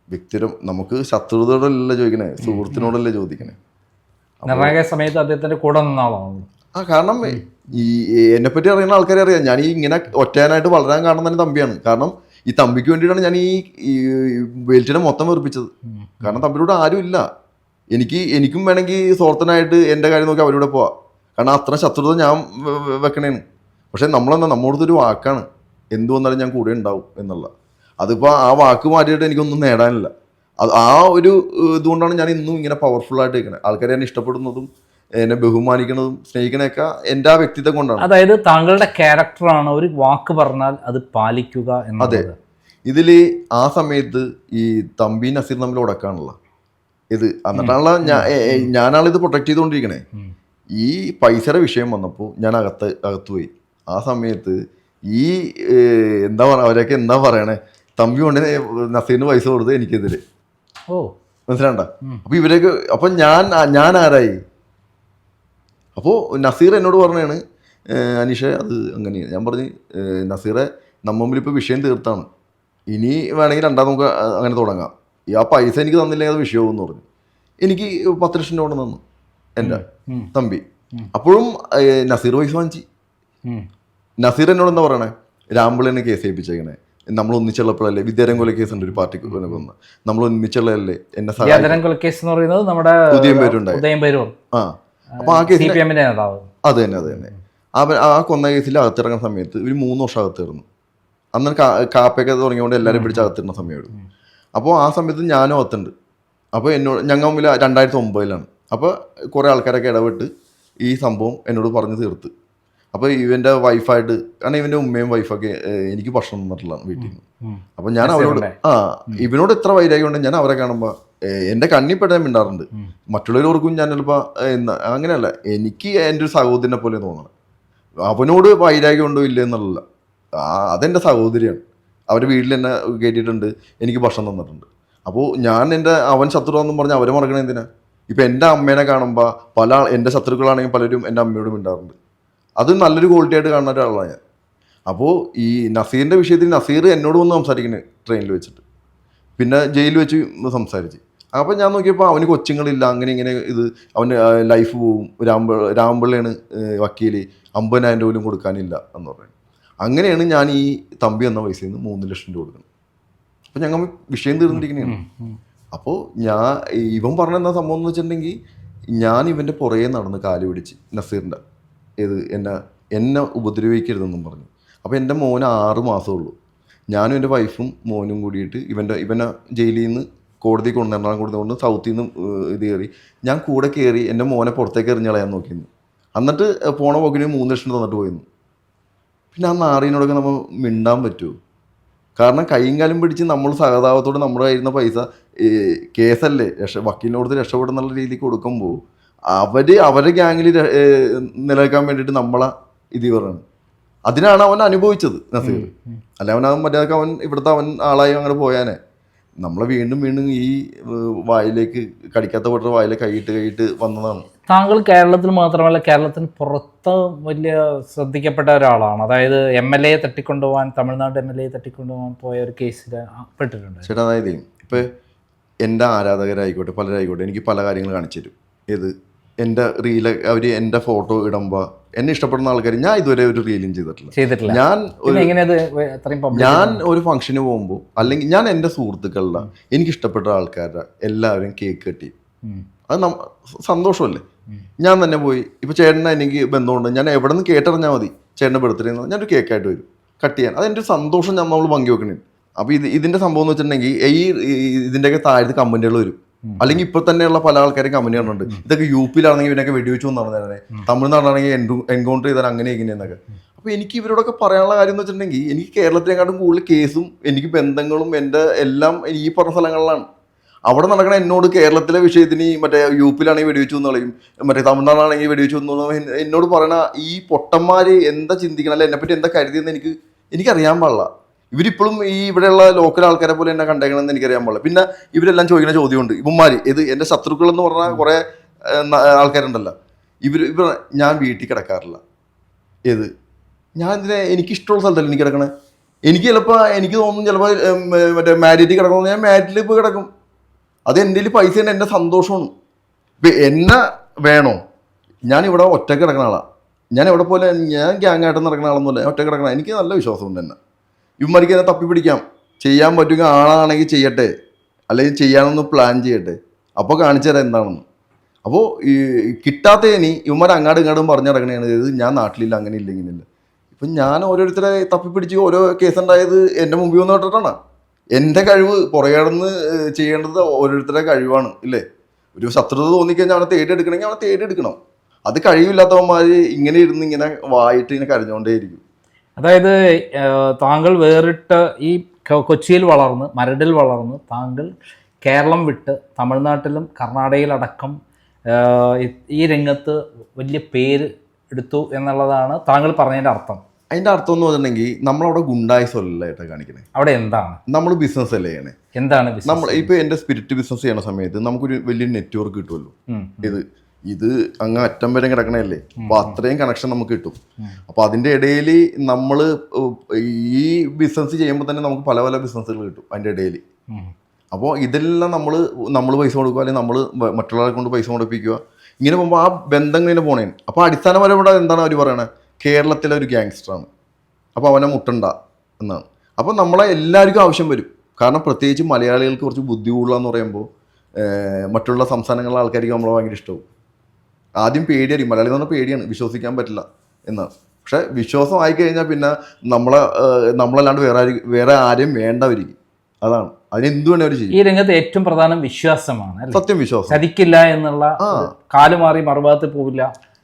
വ്യക്തിരം നമുക്ക് ശത്രുതയോടല്ല ചോദിക്കണേ? സുഹൃത്തിനോടല്ലേ ചോദിക്കണേ? നിർണായക സമയത്ത് അദ്ദേഹത്തിന്റെ കൂടെ നിന്ന ആളാണ് ആ കാരണം ഈ എന്നെ പറ്റി അറിയുന്ന ആൾക്കാരെ അറിയാം ഞാൻ ഈ ഇങ്ങനെ ഒറ്റയാനായിട്ട് വളരാൻ കാരണം തന്നെ തമ്പിയാണ്. കാരണം ഈ തമ്പിക്ക് വേണ്ടിയിട്ടാണ് ഞാൻ ഈ വെൽറ്റിനെ മൊത്തം വെറുപ്പിച്ചത്. കാരണം തമ്പിലൂടെ ആരും ഇല്ല. എനിക്ക് എനിക്കും വേണമെങ്കിൽ സ്വാർത്ഥനായിട്ട് എന്റെ കാര്യം നോക്കി അവരുടെ പോവാം. കാരണം അത്ര ശത്രുത ഞാൻ വെക്കണേന്ന് പക്ഷേ നമ്മളെന്താ നമ്മളടുത്തൊരു വാക്കാണ്. എന്തു വന്നാലും ഞാൻ കൂടെ ഉണ്ടാവും എന്നുള്ള. അതിപ്പോൾ ആ വാക്ക് മാറ്റിയിട്ട് എനിക്കൊന്നും നേടാനില്ല. അത് ആ ഒരു ഇതുകൊണ്ടാണ് ഞാൻ ഇന്നും ഇങ്ങനെ പവർഫുൾ ആയിട്ട് നിൽക്കുന്നത്. ആൾക്കാരെ എന്നെ ഇഷ്ടപ്പെടുന്നതും എന്നെ ബഹുമാനിക്കുന്നതും സ്നേഹിക്കണൊക്കെ എന്റെ ആ വ്യക്തിത്വം കൊണ്ടാണ്. അതായത് താങ്കളുടെ ക്യാരക്ടറാണ് ഒരു വാക്ക് പറഞ്ഞാൽ അത് പാലിക്കുക അതെ. ഇതിൽ ആ സമയത്ത് ഈ തമ്പി നസീർ തമ്മിൽ ഉടക്കാണല്ലോ. ഇത് എന്നിട്ടാണല്ലോ ഞാൻ ഇത് പ്രൊട്ടക്ട് ചെയ്തുകൊണ്ടിരിക്കണേ. ഈ പൈസയുടെ വിഷയം വന്നപ്പോൾ ഞാൻ അകത്ത് അകത്ത് പോയി. ആ സമയത്ത് ഈ എന്താ പറയുക അവരൊക്കെ എന്താ പറയണേ? തമ്പി കൊണ്ട് നസീറിന് പൈസ കൊടുത്ത് എനിക്കെതിരെ. ഓ. മനസ്സിലാണ്ട. അപ്പൊ ഇവരൊക്കെ അപ്പൊ ഞാൻ ഞാൻ ആരായി? അപ്പോൾ നസീർ എന്നോട് പറഞ്ഞാണ് അനീഷ അത് അങ്ങനെയാണ് ഞാൻ പറഞ്ഞു "ഏഹ്, നസീറെ നമ്മ മുമ്പിൽ ഇപ്പോൾ വിഷയം തീർത്താണ്. ഇനി വേണമെങ്കിൽ രണ്ടാം നമുക്ക് അങ്ങനെ തുടങ്ങാം. ഈ ആ പൈസ എനിക്ക് തന്നില്ലെങ്കിൽ അത് വിഷയവും എന്ന് പറഞ്ഞു. എനിക്ക് പത്ത് ലക്ഷം രൂപ തന്നു എന്റെ തമ്പി. അപ്പോഴും നസീർ പൈസ വാങ്ങിച്ചു. നസീർ എന്നോട് എന്താ പറയണേ? രാംപിള്ളിനെ കേസ് ഏൽപ്പിച്ചേക്കണേ. നമ്മൾ ഒന്നിച്ചുള്ളപ്പോഴല്ലേ വിദ്യാരം കൊല കേസ് ഉണ്ട് ഒരു പാർട്ടിക്ക് വന്ന്. നമ്മൾ ഒന്നിച്ചുള്ളതല്ലേ എന്നെ സഹായിക്കും. വിദ്യാധരൻ കേസ് എന്ന് പറയുന്നത് നമ്മുടെ ഉദയം പേരുണ്ടായി. ഉദയം പേരൂർ. ആ. അപ്പൊ ആ കേസ് അത് തന്നെ അത് തന്നെ. ആ കൊന്ന കേസിൽ അകത്തിറങ്ങുന്ന സമയത്ത് ഒരു മൂന്ന് വർഷം അകത്തിരുന്നു. അന്ന് കാപ്പയൊക്കെ തുടങ്ങിയോണ്ട് എല്ലാവരും പിടിച്ച് അകത്തിരുന്ന സമയമായിരുന്നു. അപ്പോൾ ആ സമയത്ത് ഞാനും അകത്തുണ്ട്. അപ്പോൾ എന്നോട് ഞങ്ങൾ മുമ്പിൽ രണ്ടായിരത്തി ഒമ്പതിലാണ്. അപ്പോൾ കുറേ ആൾക്കാരൊക്കെ ഇടപെട്ട് ഈ സംഭവം എന്നോട് പറഞ്ഞ് തീർത്ത്. അപ്പോൾ ഇവന്റെ വൈഫായിട്ട് കാരണം ഇവന്റെ ഉമ്മയും വൈഫൊക്കെ എനിക്ക് ഭക്ഷണം തന്നിട്ടുള്ളതാണ് വീട്ടിൽ നിന്ന്. അപ്പൊ ഞാൻ അവരോട് ആ ഇവനോട് എത്ര വൈരാഗ്യം ഉണ്ട് ഞാൻ അവരെ കാണുമ്പോൾ എന്റെ കണ്ണിപ്പെടാൻ മിണ്ടാറുണ്ട്. മറ്റുള്ളവരോർക്കും ഞാൻ ചിലപ്പോൾ അങ്ങനെയല്ല എനിക്ക് എന്റെ ഒരു സഹോദരനെ പോലെ തോന്നണം. അവനോട് വൈരാഗ്യം ഉണ്ടോ ഇല്ല എന്നുള്ളതല്ല. ആ അതെന്റെ സഹോദരിയാണ്. അവരുടെ വീട്ടിൽ എന്നെ കയറ്റിയിട്ടുണ്ട് എനിക്ക് ഭക്ഷണം തന്നിട്ടുണ്ട്. അപ്പോൾ ഞാൻ എന്റെ അവൻ ശത്രുവാന്നും പറഞ്ഞ് അവരെ മറക്കണേ എന്തിനാ? ഇപ്പം എന്റെ അമ്മേനെ കാണുമ്പോൾ പല എന്റെ ശത്രുക്കളാണെങ്കിൽ പലരും എന്റെ അമ്മയോടും മിണ്ടാറുണ്ട്. അത് നല്ലൊരു ക്വാളിറ്റി ആയിട്ട് കാണുന്ന ഒരാളാണ് ഞാൻ. അപ്പോൾ ഈ നസീറിന്റെ വിഷയത്തിൽ നസീർ എന്നോട് വന്ന് സംസാരിക്കുന്നത് ട്രെയിനിൽ വെച്ചിട്ട്. പിന്നെ ജയിലിൽ വെച്ച് സംസാരിച്ച്. അപ്പം ഞാൻ നോക്കിയപ്പോൾ അവന് കൊച്ചുങ്ങളില്ല അങ്ങനെ ഇങ്ങനെ ഇത് അവന് ലൈഫ് പോവും. രാമ്പ രാമ്പിള്ളയാണ് വക്കീൽ അമ്പതിനായിരം രൂപ പോലും കൊടുക്കാനില്ല എന്ന് പറഞ്ഞു. അങ്ങനെയാണ് ഞാൻ ഈ തമ്പി എന്ന പൈസയിൽ നിന്ന് മൂന്ന് ലക്ഷം രൂപ കൊടുക്കുന്നത് അപ്പം ഞങ്ങൾ വിഷയം തീർന്നിരിക്കുന്നതാണ്. അപ്പോൾ ഞാൻ ഇവൻ പറഞ്ഞ എന്താ സംഭവം എന്ന് വെച്ചിട്ടുണ്ടെങ്കിൽ ഞാൻ ഇവന്റെ പുറകെ നടന്ന് കാൽ പിടിച്ച് നസീറിന്റെ ഏത് എന്നെ എന്നെ ഉപദ്രവിക്കരുതെന്നും പറഞ്ഞു. അപ്പോൾ എന്റെ മോൻ ആറ് മാസമേ ഉള്ളൂ. ഞാനും എന്റെ വൈഫും മോനും കൂടിയിട്ട് ഇവന്റെ ഇവനെ ജയിലിൽ നിന്ന് കോടതി കൊണ്ട് എറണാകുളം കൊണ്ട് സൗത്തിൽ നിന്ന് ഇത് കയറി. ഞാൻ കൂടെ കയറി എന്റെ മോനെ പുറത്തേക്ക് എറിഞ്ഞ് കളയാൻ നോക്കിയിരുന്നു. എന്നിട്ട് പോണ പോക്കിന് മൂന്ന് ലക്ഷം തന്നിട്ട് പോയിരുന്നു. പിന്നെ ആ നാറിനോടൊക്കെ നമ്മൾ മിണ്ടാൻ പറ്റുമോ? കാരണം കൈയും കാലും പിടിച്ച് നമ്മൾ സഹതാപത്തോടെ നമ്മുടെ കയ്യിരുന്ന പൈസ കേസല്ലേ രക്ഷ വക്കീലിനോട് രക്ഷപ്പെടുന്നുള്ള രീതിയിൽ കൊടുക്കുമ്പോൾ അവർ അവരെ ഗ്യാങ്ങിൽ നിലനിൽക്കാൻ വേണ്ടിയിട്ട് നമ്മളെ ഇത് പറയുന്നത് അതിനാണ് അവൻ അനുഭവിച്ചത് നസീർ. അല്ല അവൻ അവൻ അവൻ ഇവിടുത്തെ അവൻ ആളായി അങ്ങനെ പോയാനെ. നമ്മളെ വീണ്ടും വീണ്ടും ഈ വായിലേക്ക് കടിക്കാത്ത പൊട്ട വായിലെ കൈയിട്ട് കൈയിട്ട് വന്നതാണ്. താങ്കൾ കേരളത്തിൽ മാത്രമല്ല കേരളത്തിന് പുറത്ത് വലിയ ശ്രദ്ധിക്കപ്പെട്ട ഒരാളാണ്. അതായത് എം എൽ എ തട്ടിക്കൊണ്ടുപോകാൻ തമിഴ്നാട് എം എൽ എ തട്ടിക്കൊണ്ടുപോകാൻ പോയ ഒരു കേസിൽ പെട്ടിട്ടുണ്ട്. ചേട്ടാ അതായത് ഇപ്പൊ എന്റെ ആരാധകരായിക്കോട്ടെ പലരായിക്കോട്ടെ എനിക്ക് പല കാര്യങ്ങൾ കാണിച്ചു തരും. ഏത്? എന്റെ റീൽ അവർ എന്റെ ഫോട്ടോ ഇടുമ്പോൾ എന്നെ ഇഷ്ടപ്പെടുന്ന ആൾക്കാർ ഞാൻ ഇതുവരെ ഒരു റീലും ചെയ്തിട്ടില്ല. ചെയ്തിട്ടില്ല. ഞാൻ ഞാൻ ഒരു ഫംഗ്ഷന് പോകുമ്പോൾ അല്ലെങ്കിൽ ഞാൻ എന്റെ സുഹൃത്തുക്കളുടെ എനിക്ക് ഇഷ്ടപ്പെട്ട ആൾക്കാരുടെ എല്ലാവരും കേക്ക് കെട്ടി. അത് നമ്മ സന്തോഷമല്ലേ? ഞാൻ തന്നെ പോയി ഇപ്പൊ ചേട്ടനെ എനിക്ക് ബന്ധമുണ്ട് ഞാൻ എവിടെ നിന്ന് കേട്ടറിഞ്ഞാൽ മതി. ചേട്ടന്റെ ബർത്ത്ഡേ ഞാനൊരു കേക്കായിട്ട് വരും കട്ട് ചെയ്യാൻ. അതെന്റെ ഒരു സന്തോഷം ഞാൻ നമ്മൾ പങ്കുവെക്കണേ. അപ്പോൾ ഇത് ഇതിന്റെ സംഭവം എന്ന് വെച്ചിട്ടുണ്ടെങ്കിൽ ഈ ഇതിന്റെയൊക്കെ താഴത്ത് കമ്പനികൾ വരും. അല്ലെങ്കിൽ ഇപ്പൊ തന്നെയുള്ള പല ആൾക്കാരും കമന്റ് കാണുന്നുണ്ട് ഇതൊക്കെ യു പിയിലാണെങ്കിൽ ഇവനൊക്കെ വെടിവെച്ചു എന്ന് പറഞ്ഞാൽ തമിഴ്നാടാണെങ്കിൽ എൻകൗണ്ടർ ചെയ്താൽ അങ്ങനെ ഇങ്ങനെയെന്നൊക്കെ അപ്പൊ എനിക്ക് ഇവരോടൊക്കെ പറയാനുള്ള കാര്യം എന്ന് വെച്ചിട്ടുണ്ടെങ്കിൽ എനിക്ക് കേരളത്തിനെക്കാട്ടും കൂടുതൽ കേസും എനിക്ക് ബന്ധങ്ങളും എന്റെ എല്ലാം ഈ പറഞ്ഞ സ്ഥലങ്ങളിലാണ്. അവിടെ നടക്കണ എന്നോട് കേരളത്തിലെ വിഷയത്തിന് മറ്റേ യു പിയിലാണെങ്കിൽ വെടിവെച്ചു എന്ന് പറയും. മറ്റേ തമിഴ്നാടാണെങ്കിൽ വെടിവെച്ചു എന്ന് പറയും. എന്നോട് പറയണ ഈ പൊട്ടന്മാര് എന്താ ചിന്തിക്കണം അല്ലെ എന്നെപ്പറ്റി എന്താ കരുതിയെന്ന് എനിക്ക് എനിക്കറിയാൻ പാടില്ല. ഇവരിപ്പോഴും ഈ ഇവിടെയുള്ള ലോക്കൽ ആൾക്കാരെ പോലെ എന്നെ കണ്ടേക്കണമെന്ന് എനിക്കറിയാൻ പാടില്ല. പിന്നെ ഇവരെല്ലാം ചോദിക്കുന്ന ചോദ്യമുണ്ട്. ഇവന്മാര് ഇത് എന്റെ ശത്രുക്കൾ എന്ന് പറഞ്ഞാൽ കുറെ ആൾക്കാരുണ്ടല്ലോ. ഇവർ ഇവർ ഞാൻ വീട്ടിൽ കിടക്കാറില്ല. ഏത്? ഞാൻ ഇതിനെ എനിക്കിഷ്ടമുള്ള സ്ഥലത്തല്ല എനിക്ക് കിടക്കണേ? എനിക്ക് ചിലപ്പോൾ എനിക്ക് തോന്നും ചിലപ്പോൾ മറ്റേ മാരിറ്റിൽ കിടക്കണമെന്ന് ഞാൻ മാരിറ്റിൽ പോയി കിടക്കും. അത് എന്റെ പൈസ ഉണ്ട് എന്റെ സന്തോഷമാണ്. ഇപ്പം എന്നെ വേണോ? ഞാൻ ഇവിടെ ഒറ്റയ്ക്ക് കിടക്കുന്ന ആളാണ് ഞാൻ എവിടെ പോലെ ഞാൻ ഗ്യാങ്ങായിട്ട് നടക്കുന്ന ആളൊന്നുമില്ല. ഒറ്റയ്ക്ക് കിടക്കണം എനിക്ക് നല്ല വിശ്വാസമുണ്ട് എന്നെ. ഇവന്മാർക്ക് തപ്പി പിടിക്കാം? ചെയ്യാൻ പറ്റുക ആളാണെങ്കിൽ ചെയ്യട്ടെ. അല്ലെങ്കിൽ ചെയ്യാനൊന്ന് പ്ലാൻ ചെയ്യട്ടെ. അപ്പോൾ കാണിച്ചു തരാം എന്താണെന്ന്. അപ്പോൾ ഈ കിട്ടാത്ത ഇനി ഇവന്മാർ അങ്ങാടും ഇങ്ങാടും പറഞ്ഞു ഇത് ഞാൻ നാട്ടിലില്ല അങ്ങനെ ഇല്ല ഇപ്പം ഞാൻ ഓരോരുത്തരെ തപ്പിപ്പിടിച്ച് ഓരോ കേസ് ഉണ്ടായത് എന്റെ മുമ്പിൽ വന്ന് തൊട്ടിട്ടാണ് എന്റെ കഴിവ് പുറകേടന്ന് ചെയ്യേണ്ടത് ഓരോരുത്തരുടെ കഴിവാണ് ഇല്ലേ? ഒരു ശത്രുത തോന്നിക്കഴിഞ്ഞാൽ അവനെ തേടിയെടുക്കണമെങ്കിൽ അവനെ തേടിയെടുക്കണം അത് കഴിവില്ലാത്തവന്മാർ ഇങ്ങനെ ഇരുന്ന് ഇങ്ങനെ വായിട്ട് ഇങ്ങനെ കരഞ്ഞുകൊണ്ടേയിരിക്കും അതായത് താങ്കൾ വേറിട്ട് ഈ കൊച്ചിയിൽ വളർന്ന് മരടിൽ വളർന്ന് താങ്കൾ കേരളം വിട്ട് തമിഴ്നാട്ടിലും കർണാടകയിലടക്കം ഈ- രംഗത്ത് വലിയ പേര് എടുത്തു എന്നുള്ളതാണ് താങ്കൾ പറഞ്ഞതിന്റെ അർത്ഥം. അതിന്റെ അർത്ഥം എന്ന് പറഞ്ഞിട്ടുണ്ടെങ്കിൽ നമ്മളവിടെ ഗുണ്ടായിസല്ല ഏട്ടാ കാണിക്കണേ? അവിടെ എന്താണ്? നമ്മൾ ബിസിനസ് അല്ലേ ചെയ്യണേ? എന്താണ്? നമ്മൾ ഇപ്പോൾ എന്റെ സ്പിരിറ്റ് ബിസിനസ് ചെയ്യണ സമയത്ത് നമുക്കൊരു വലിയ നെറ്റ്വർക്ക് കിട്ടുമല്ലോ. ഇത് ഇത് അങ്ങ് അറ്റം വരെ കിടക്കണല്ലേ അപ്പൊ അത്രയും കണക്ഷൻ നമുക്ക് കിട്ടും. അപ്പൊ അതിന്റെ ഇടയിൽ നമ്മൾ ഈ ബിസിനസ് ചെയ്യുമ്പോൾ തന്നെ നമുക്ക് പല പല ബിസിനസ്സുകൾ കിട്ടും അതിന്റെ ഇടയിൽ അപ്പോൾ ഇതെല്ലാം നമ്മൾ നമ്മൾ പൈസ കൊടുക്കുക അല്ലെങ്കിൽ നമ്മൾ മറ്റുള്ളവരെ കൊണ്ട് പൈസ കൊടുപ്പിക്കുക ഇങ്ങനെ പോകുമ്പോൾ ആ ബന്ധങ്ങൾ ഇങ്ങനെ പോണേ. അപ്പോൾ അടിസ്ഥാനപരമായിട്ട് എന്താണ് അവർ പറയണത് കേരളത്തിലെ ഒരു ഗ്യാങ്സ്റ്ററാണ് അപ്പോൾ അവനെ മുട്ടണ്ട എന്നാണ്. അപ്പോൾ നമ്മളെ എല്ലാവർക്കും ആവശ്യം വരും. കാരണം പ്രത്യേകിച്ച് മലയാളികൾക്ക് കുറച്ച് ബുദ്ധി കൂടുതലാന്ന് പറയുമ്പോൾ മറ്റുള്ള സംസ്ഥാനങ്ങളിലെ ആൾക്കാർക്ക് നമ്മളെ ഭയങ്കര ഇഷ്ടവും. ആദ്യം പേടിയായിരിക്കും. മലയാളി എന്ന് പറഞ്ഞാൽ പേടിയാണ്. വിശ്വസിക്കാൻ പറ്റില്ല എന്ന്. പക്ഷേ വിശ്വാസം ആയിക്കഴിഞ്ഞാൽ പിന്നെ നമ്മളെ നമ്മളല്ലാണ്ട് വേറെ വേറെ ആരെയും വേണ്ടവരിക്കും. അതാണ്. അതിന് എന്ത് വേണേ അവർ ചെയ്യും. ഈ രംഗത്ത് ഏറ്റവും പ്രധാനം വിശ്വാസമാണ് അല്ലേ? സത്യം വിശ്വാസം. ചതിക്കില്ല എന്നുള്ള കാലുമാറി കാൽ മാറി മറുഭാഗത്ത് പോവില്ല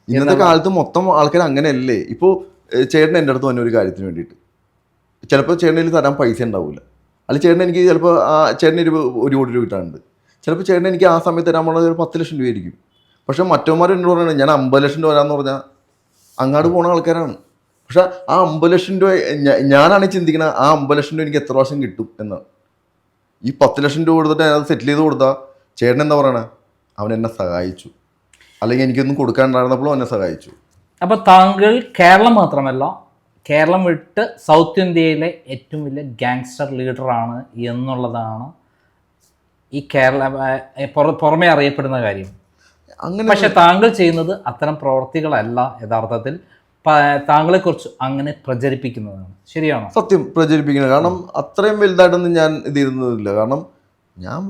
ഇന്നത്തെ കാലത്ത് മൊത്തം ആൾക്കാർ അങ്ങനെയല്ലേ? ഇപ്പോൾ ചേട്ടൻ എന്റെ അടുത്ത് വന്ന ഒരു കാര്യത്തിന് വേണ്ടിയിട്ട്. ചിലപ്പോൾ ചേട്ടനിൽ തരാൻ പൈസ ഉണ്ടാവില്ല അല്ലെങ്കിൽ ചേട്ടൻ എനിക്ക് ചിലപ്പോൾ ആ ചേട്ടന് ഒരു ഒരു കോടി രൂപ കിട്ടാനുണ്ട്. ചിലപ്പോൾ ചേട്ടൻ എനിക്ക് ആ സമയത്ത് തരാൻ പോണത് ഒരു പത്ത് ലക്ഷം രൂപയായിരിക്കും. പക്ഷെ മറ്റവന്മാർ എന്നോട് പറയുന്നത് ഞാൻ അമ്പത് ലക്ഷം രൂപ വരാമെന്ന് പറഞ്ഞാൽ അങ്ങാട് പോണ ആൾക്കാരാണ്. പക്ഷെ ആ അമ്പത് ലക്ഷം രൂപ ഞാനാണ് ചിന്തിക്കുന്നത് ആ അമ്പത് ലക്ഷം രൂപ എനിക്ക് എത്ര പ്രാവശ്യം കിട്ടും എന്ന്. ഈ പത്ത് ലക്ഷം രൂപ കൊടുത്തിട്ട് ഞാനത് സെറ്റിൽ ചെയ്ത് കൊടുത്താൽ ചേട്ടൻ എന്താ പറയണേ? അവൻ എന്നെ സഹായിച്ചു. അല്ലെങ്കിൽ എനിക്കൊന്നും കൊടുക്കാനുണ്ടായിരുന്നപ്പോഴും എന്നെ സഹായിച്ചു. അപ്പോൾ താങ്കൾ കേരളം മാത്രമല്ല കേരളം വിട്ട് സൗത്ത് ഇന്ത്യയിലെ ഏറ്റവും വലിയ ഗാങ്സ്റ്റർ ലീഡറാണ് എന്നുള്ളതാണ് ഈ കേരള പുറമേ അറിയപ്പെടുന്ന കാര്യം. അങ്ങനെ പക്ഷെ താങ്കൾ ചെയ്യുന്നത് അത്തരം പ്രവർത്തികളല്ല യഥാർത്ഥത്തിൽ. താങ്കളെ താങ്കളെക്കുറിച്ച് അങ്ങനെ പ്രചരിപ്പിക്കുന്നതാണ്. ശരിയാണോ? സത്യം പ്രചരിപ്പിക്കുന്നത്. കാരണം അത്രയും വലുതായിട്ടൊന്നും ഞാൻ ഇത് ഇരുന്നതില്ല കാരണം ഞാൻ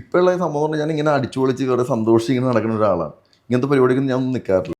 ഇപ്പോഴുള്ള സംഭവം ഞാൻ ഇങ്ങനെ അടിച്ചു പൊളിച്ച് കയറി സന്തോഷിച്ച് ഇങ്ങനെ നടക്കുന്ന ഒരാളാണ്. ഇങ്ങനത്തെ പരിപാടിക്കൊന്നും ഞാൻ ഒന്നും നിൽക്കാറില്ല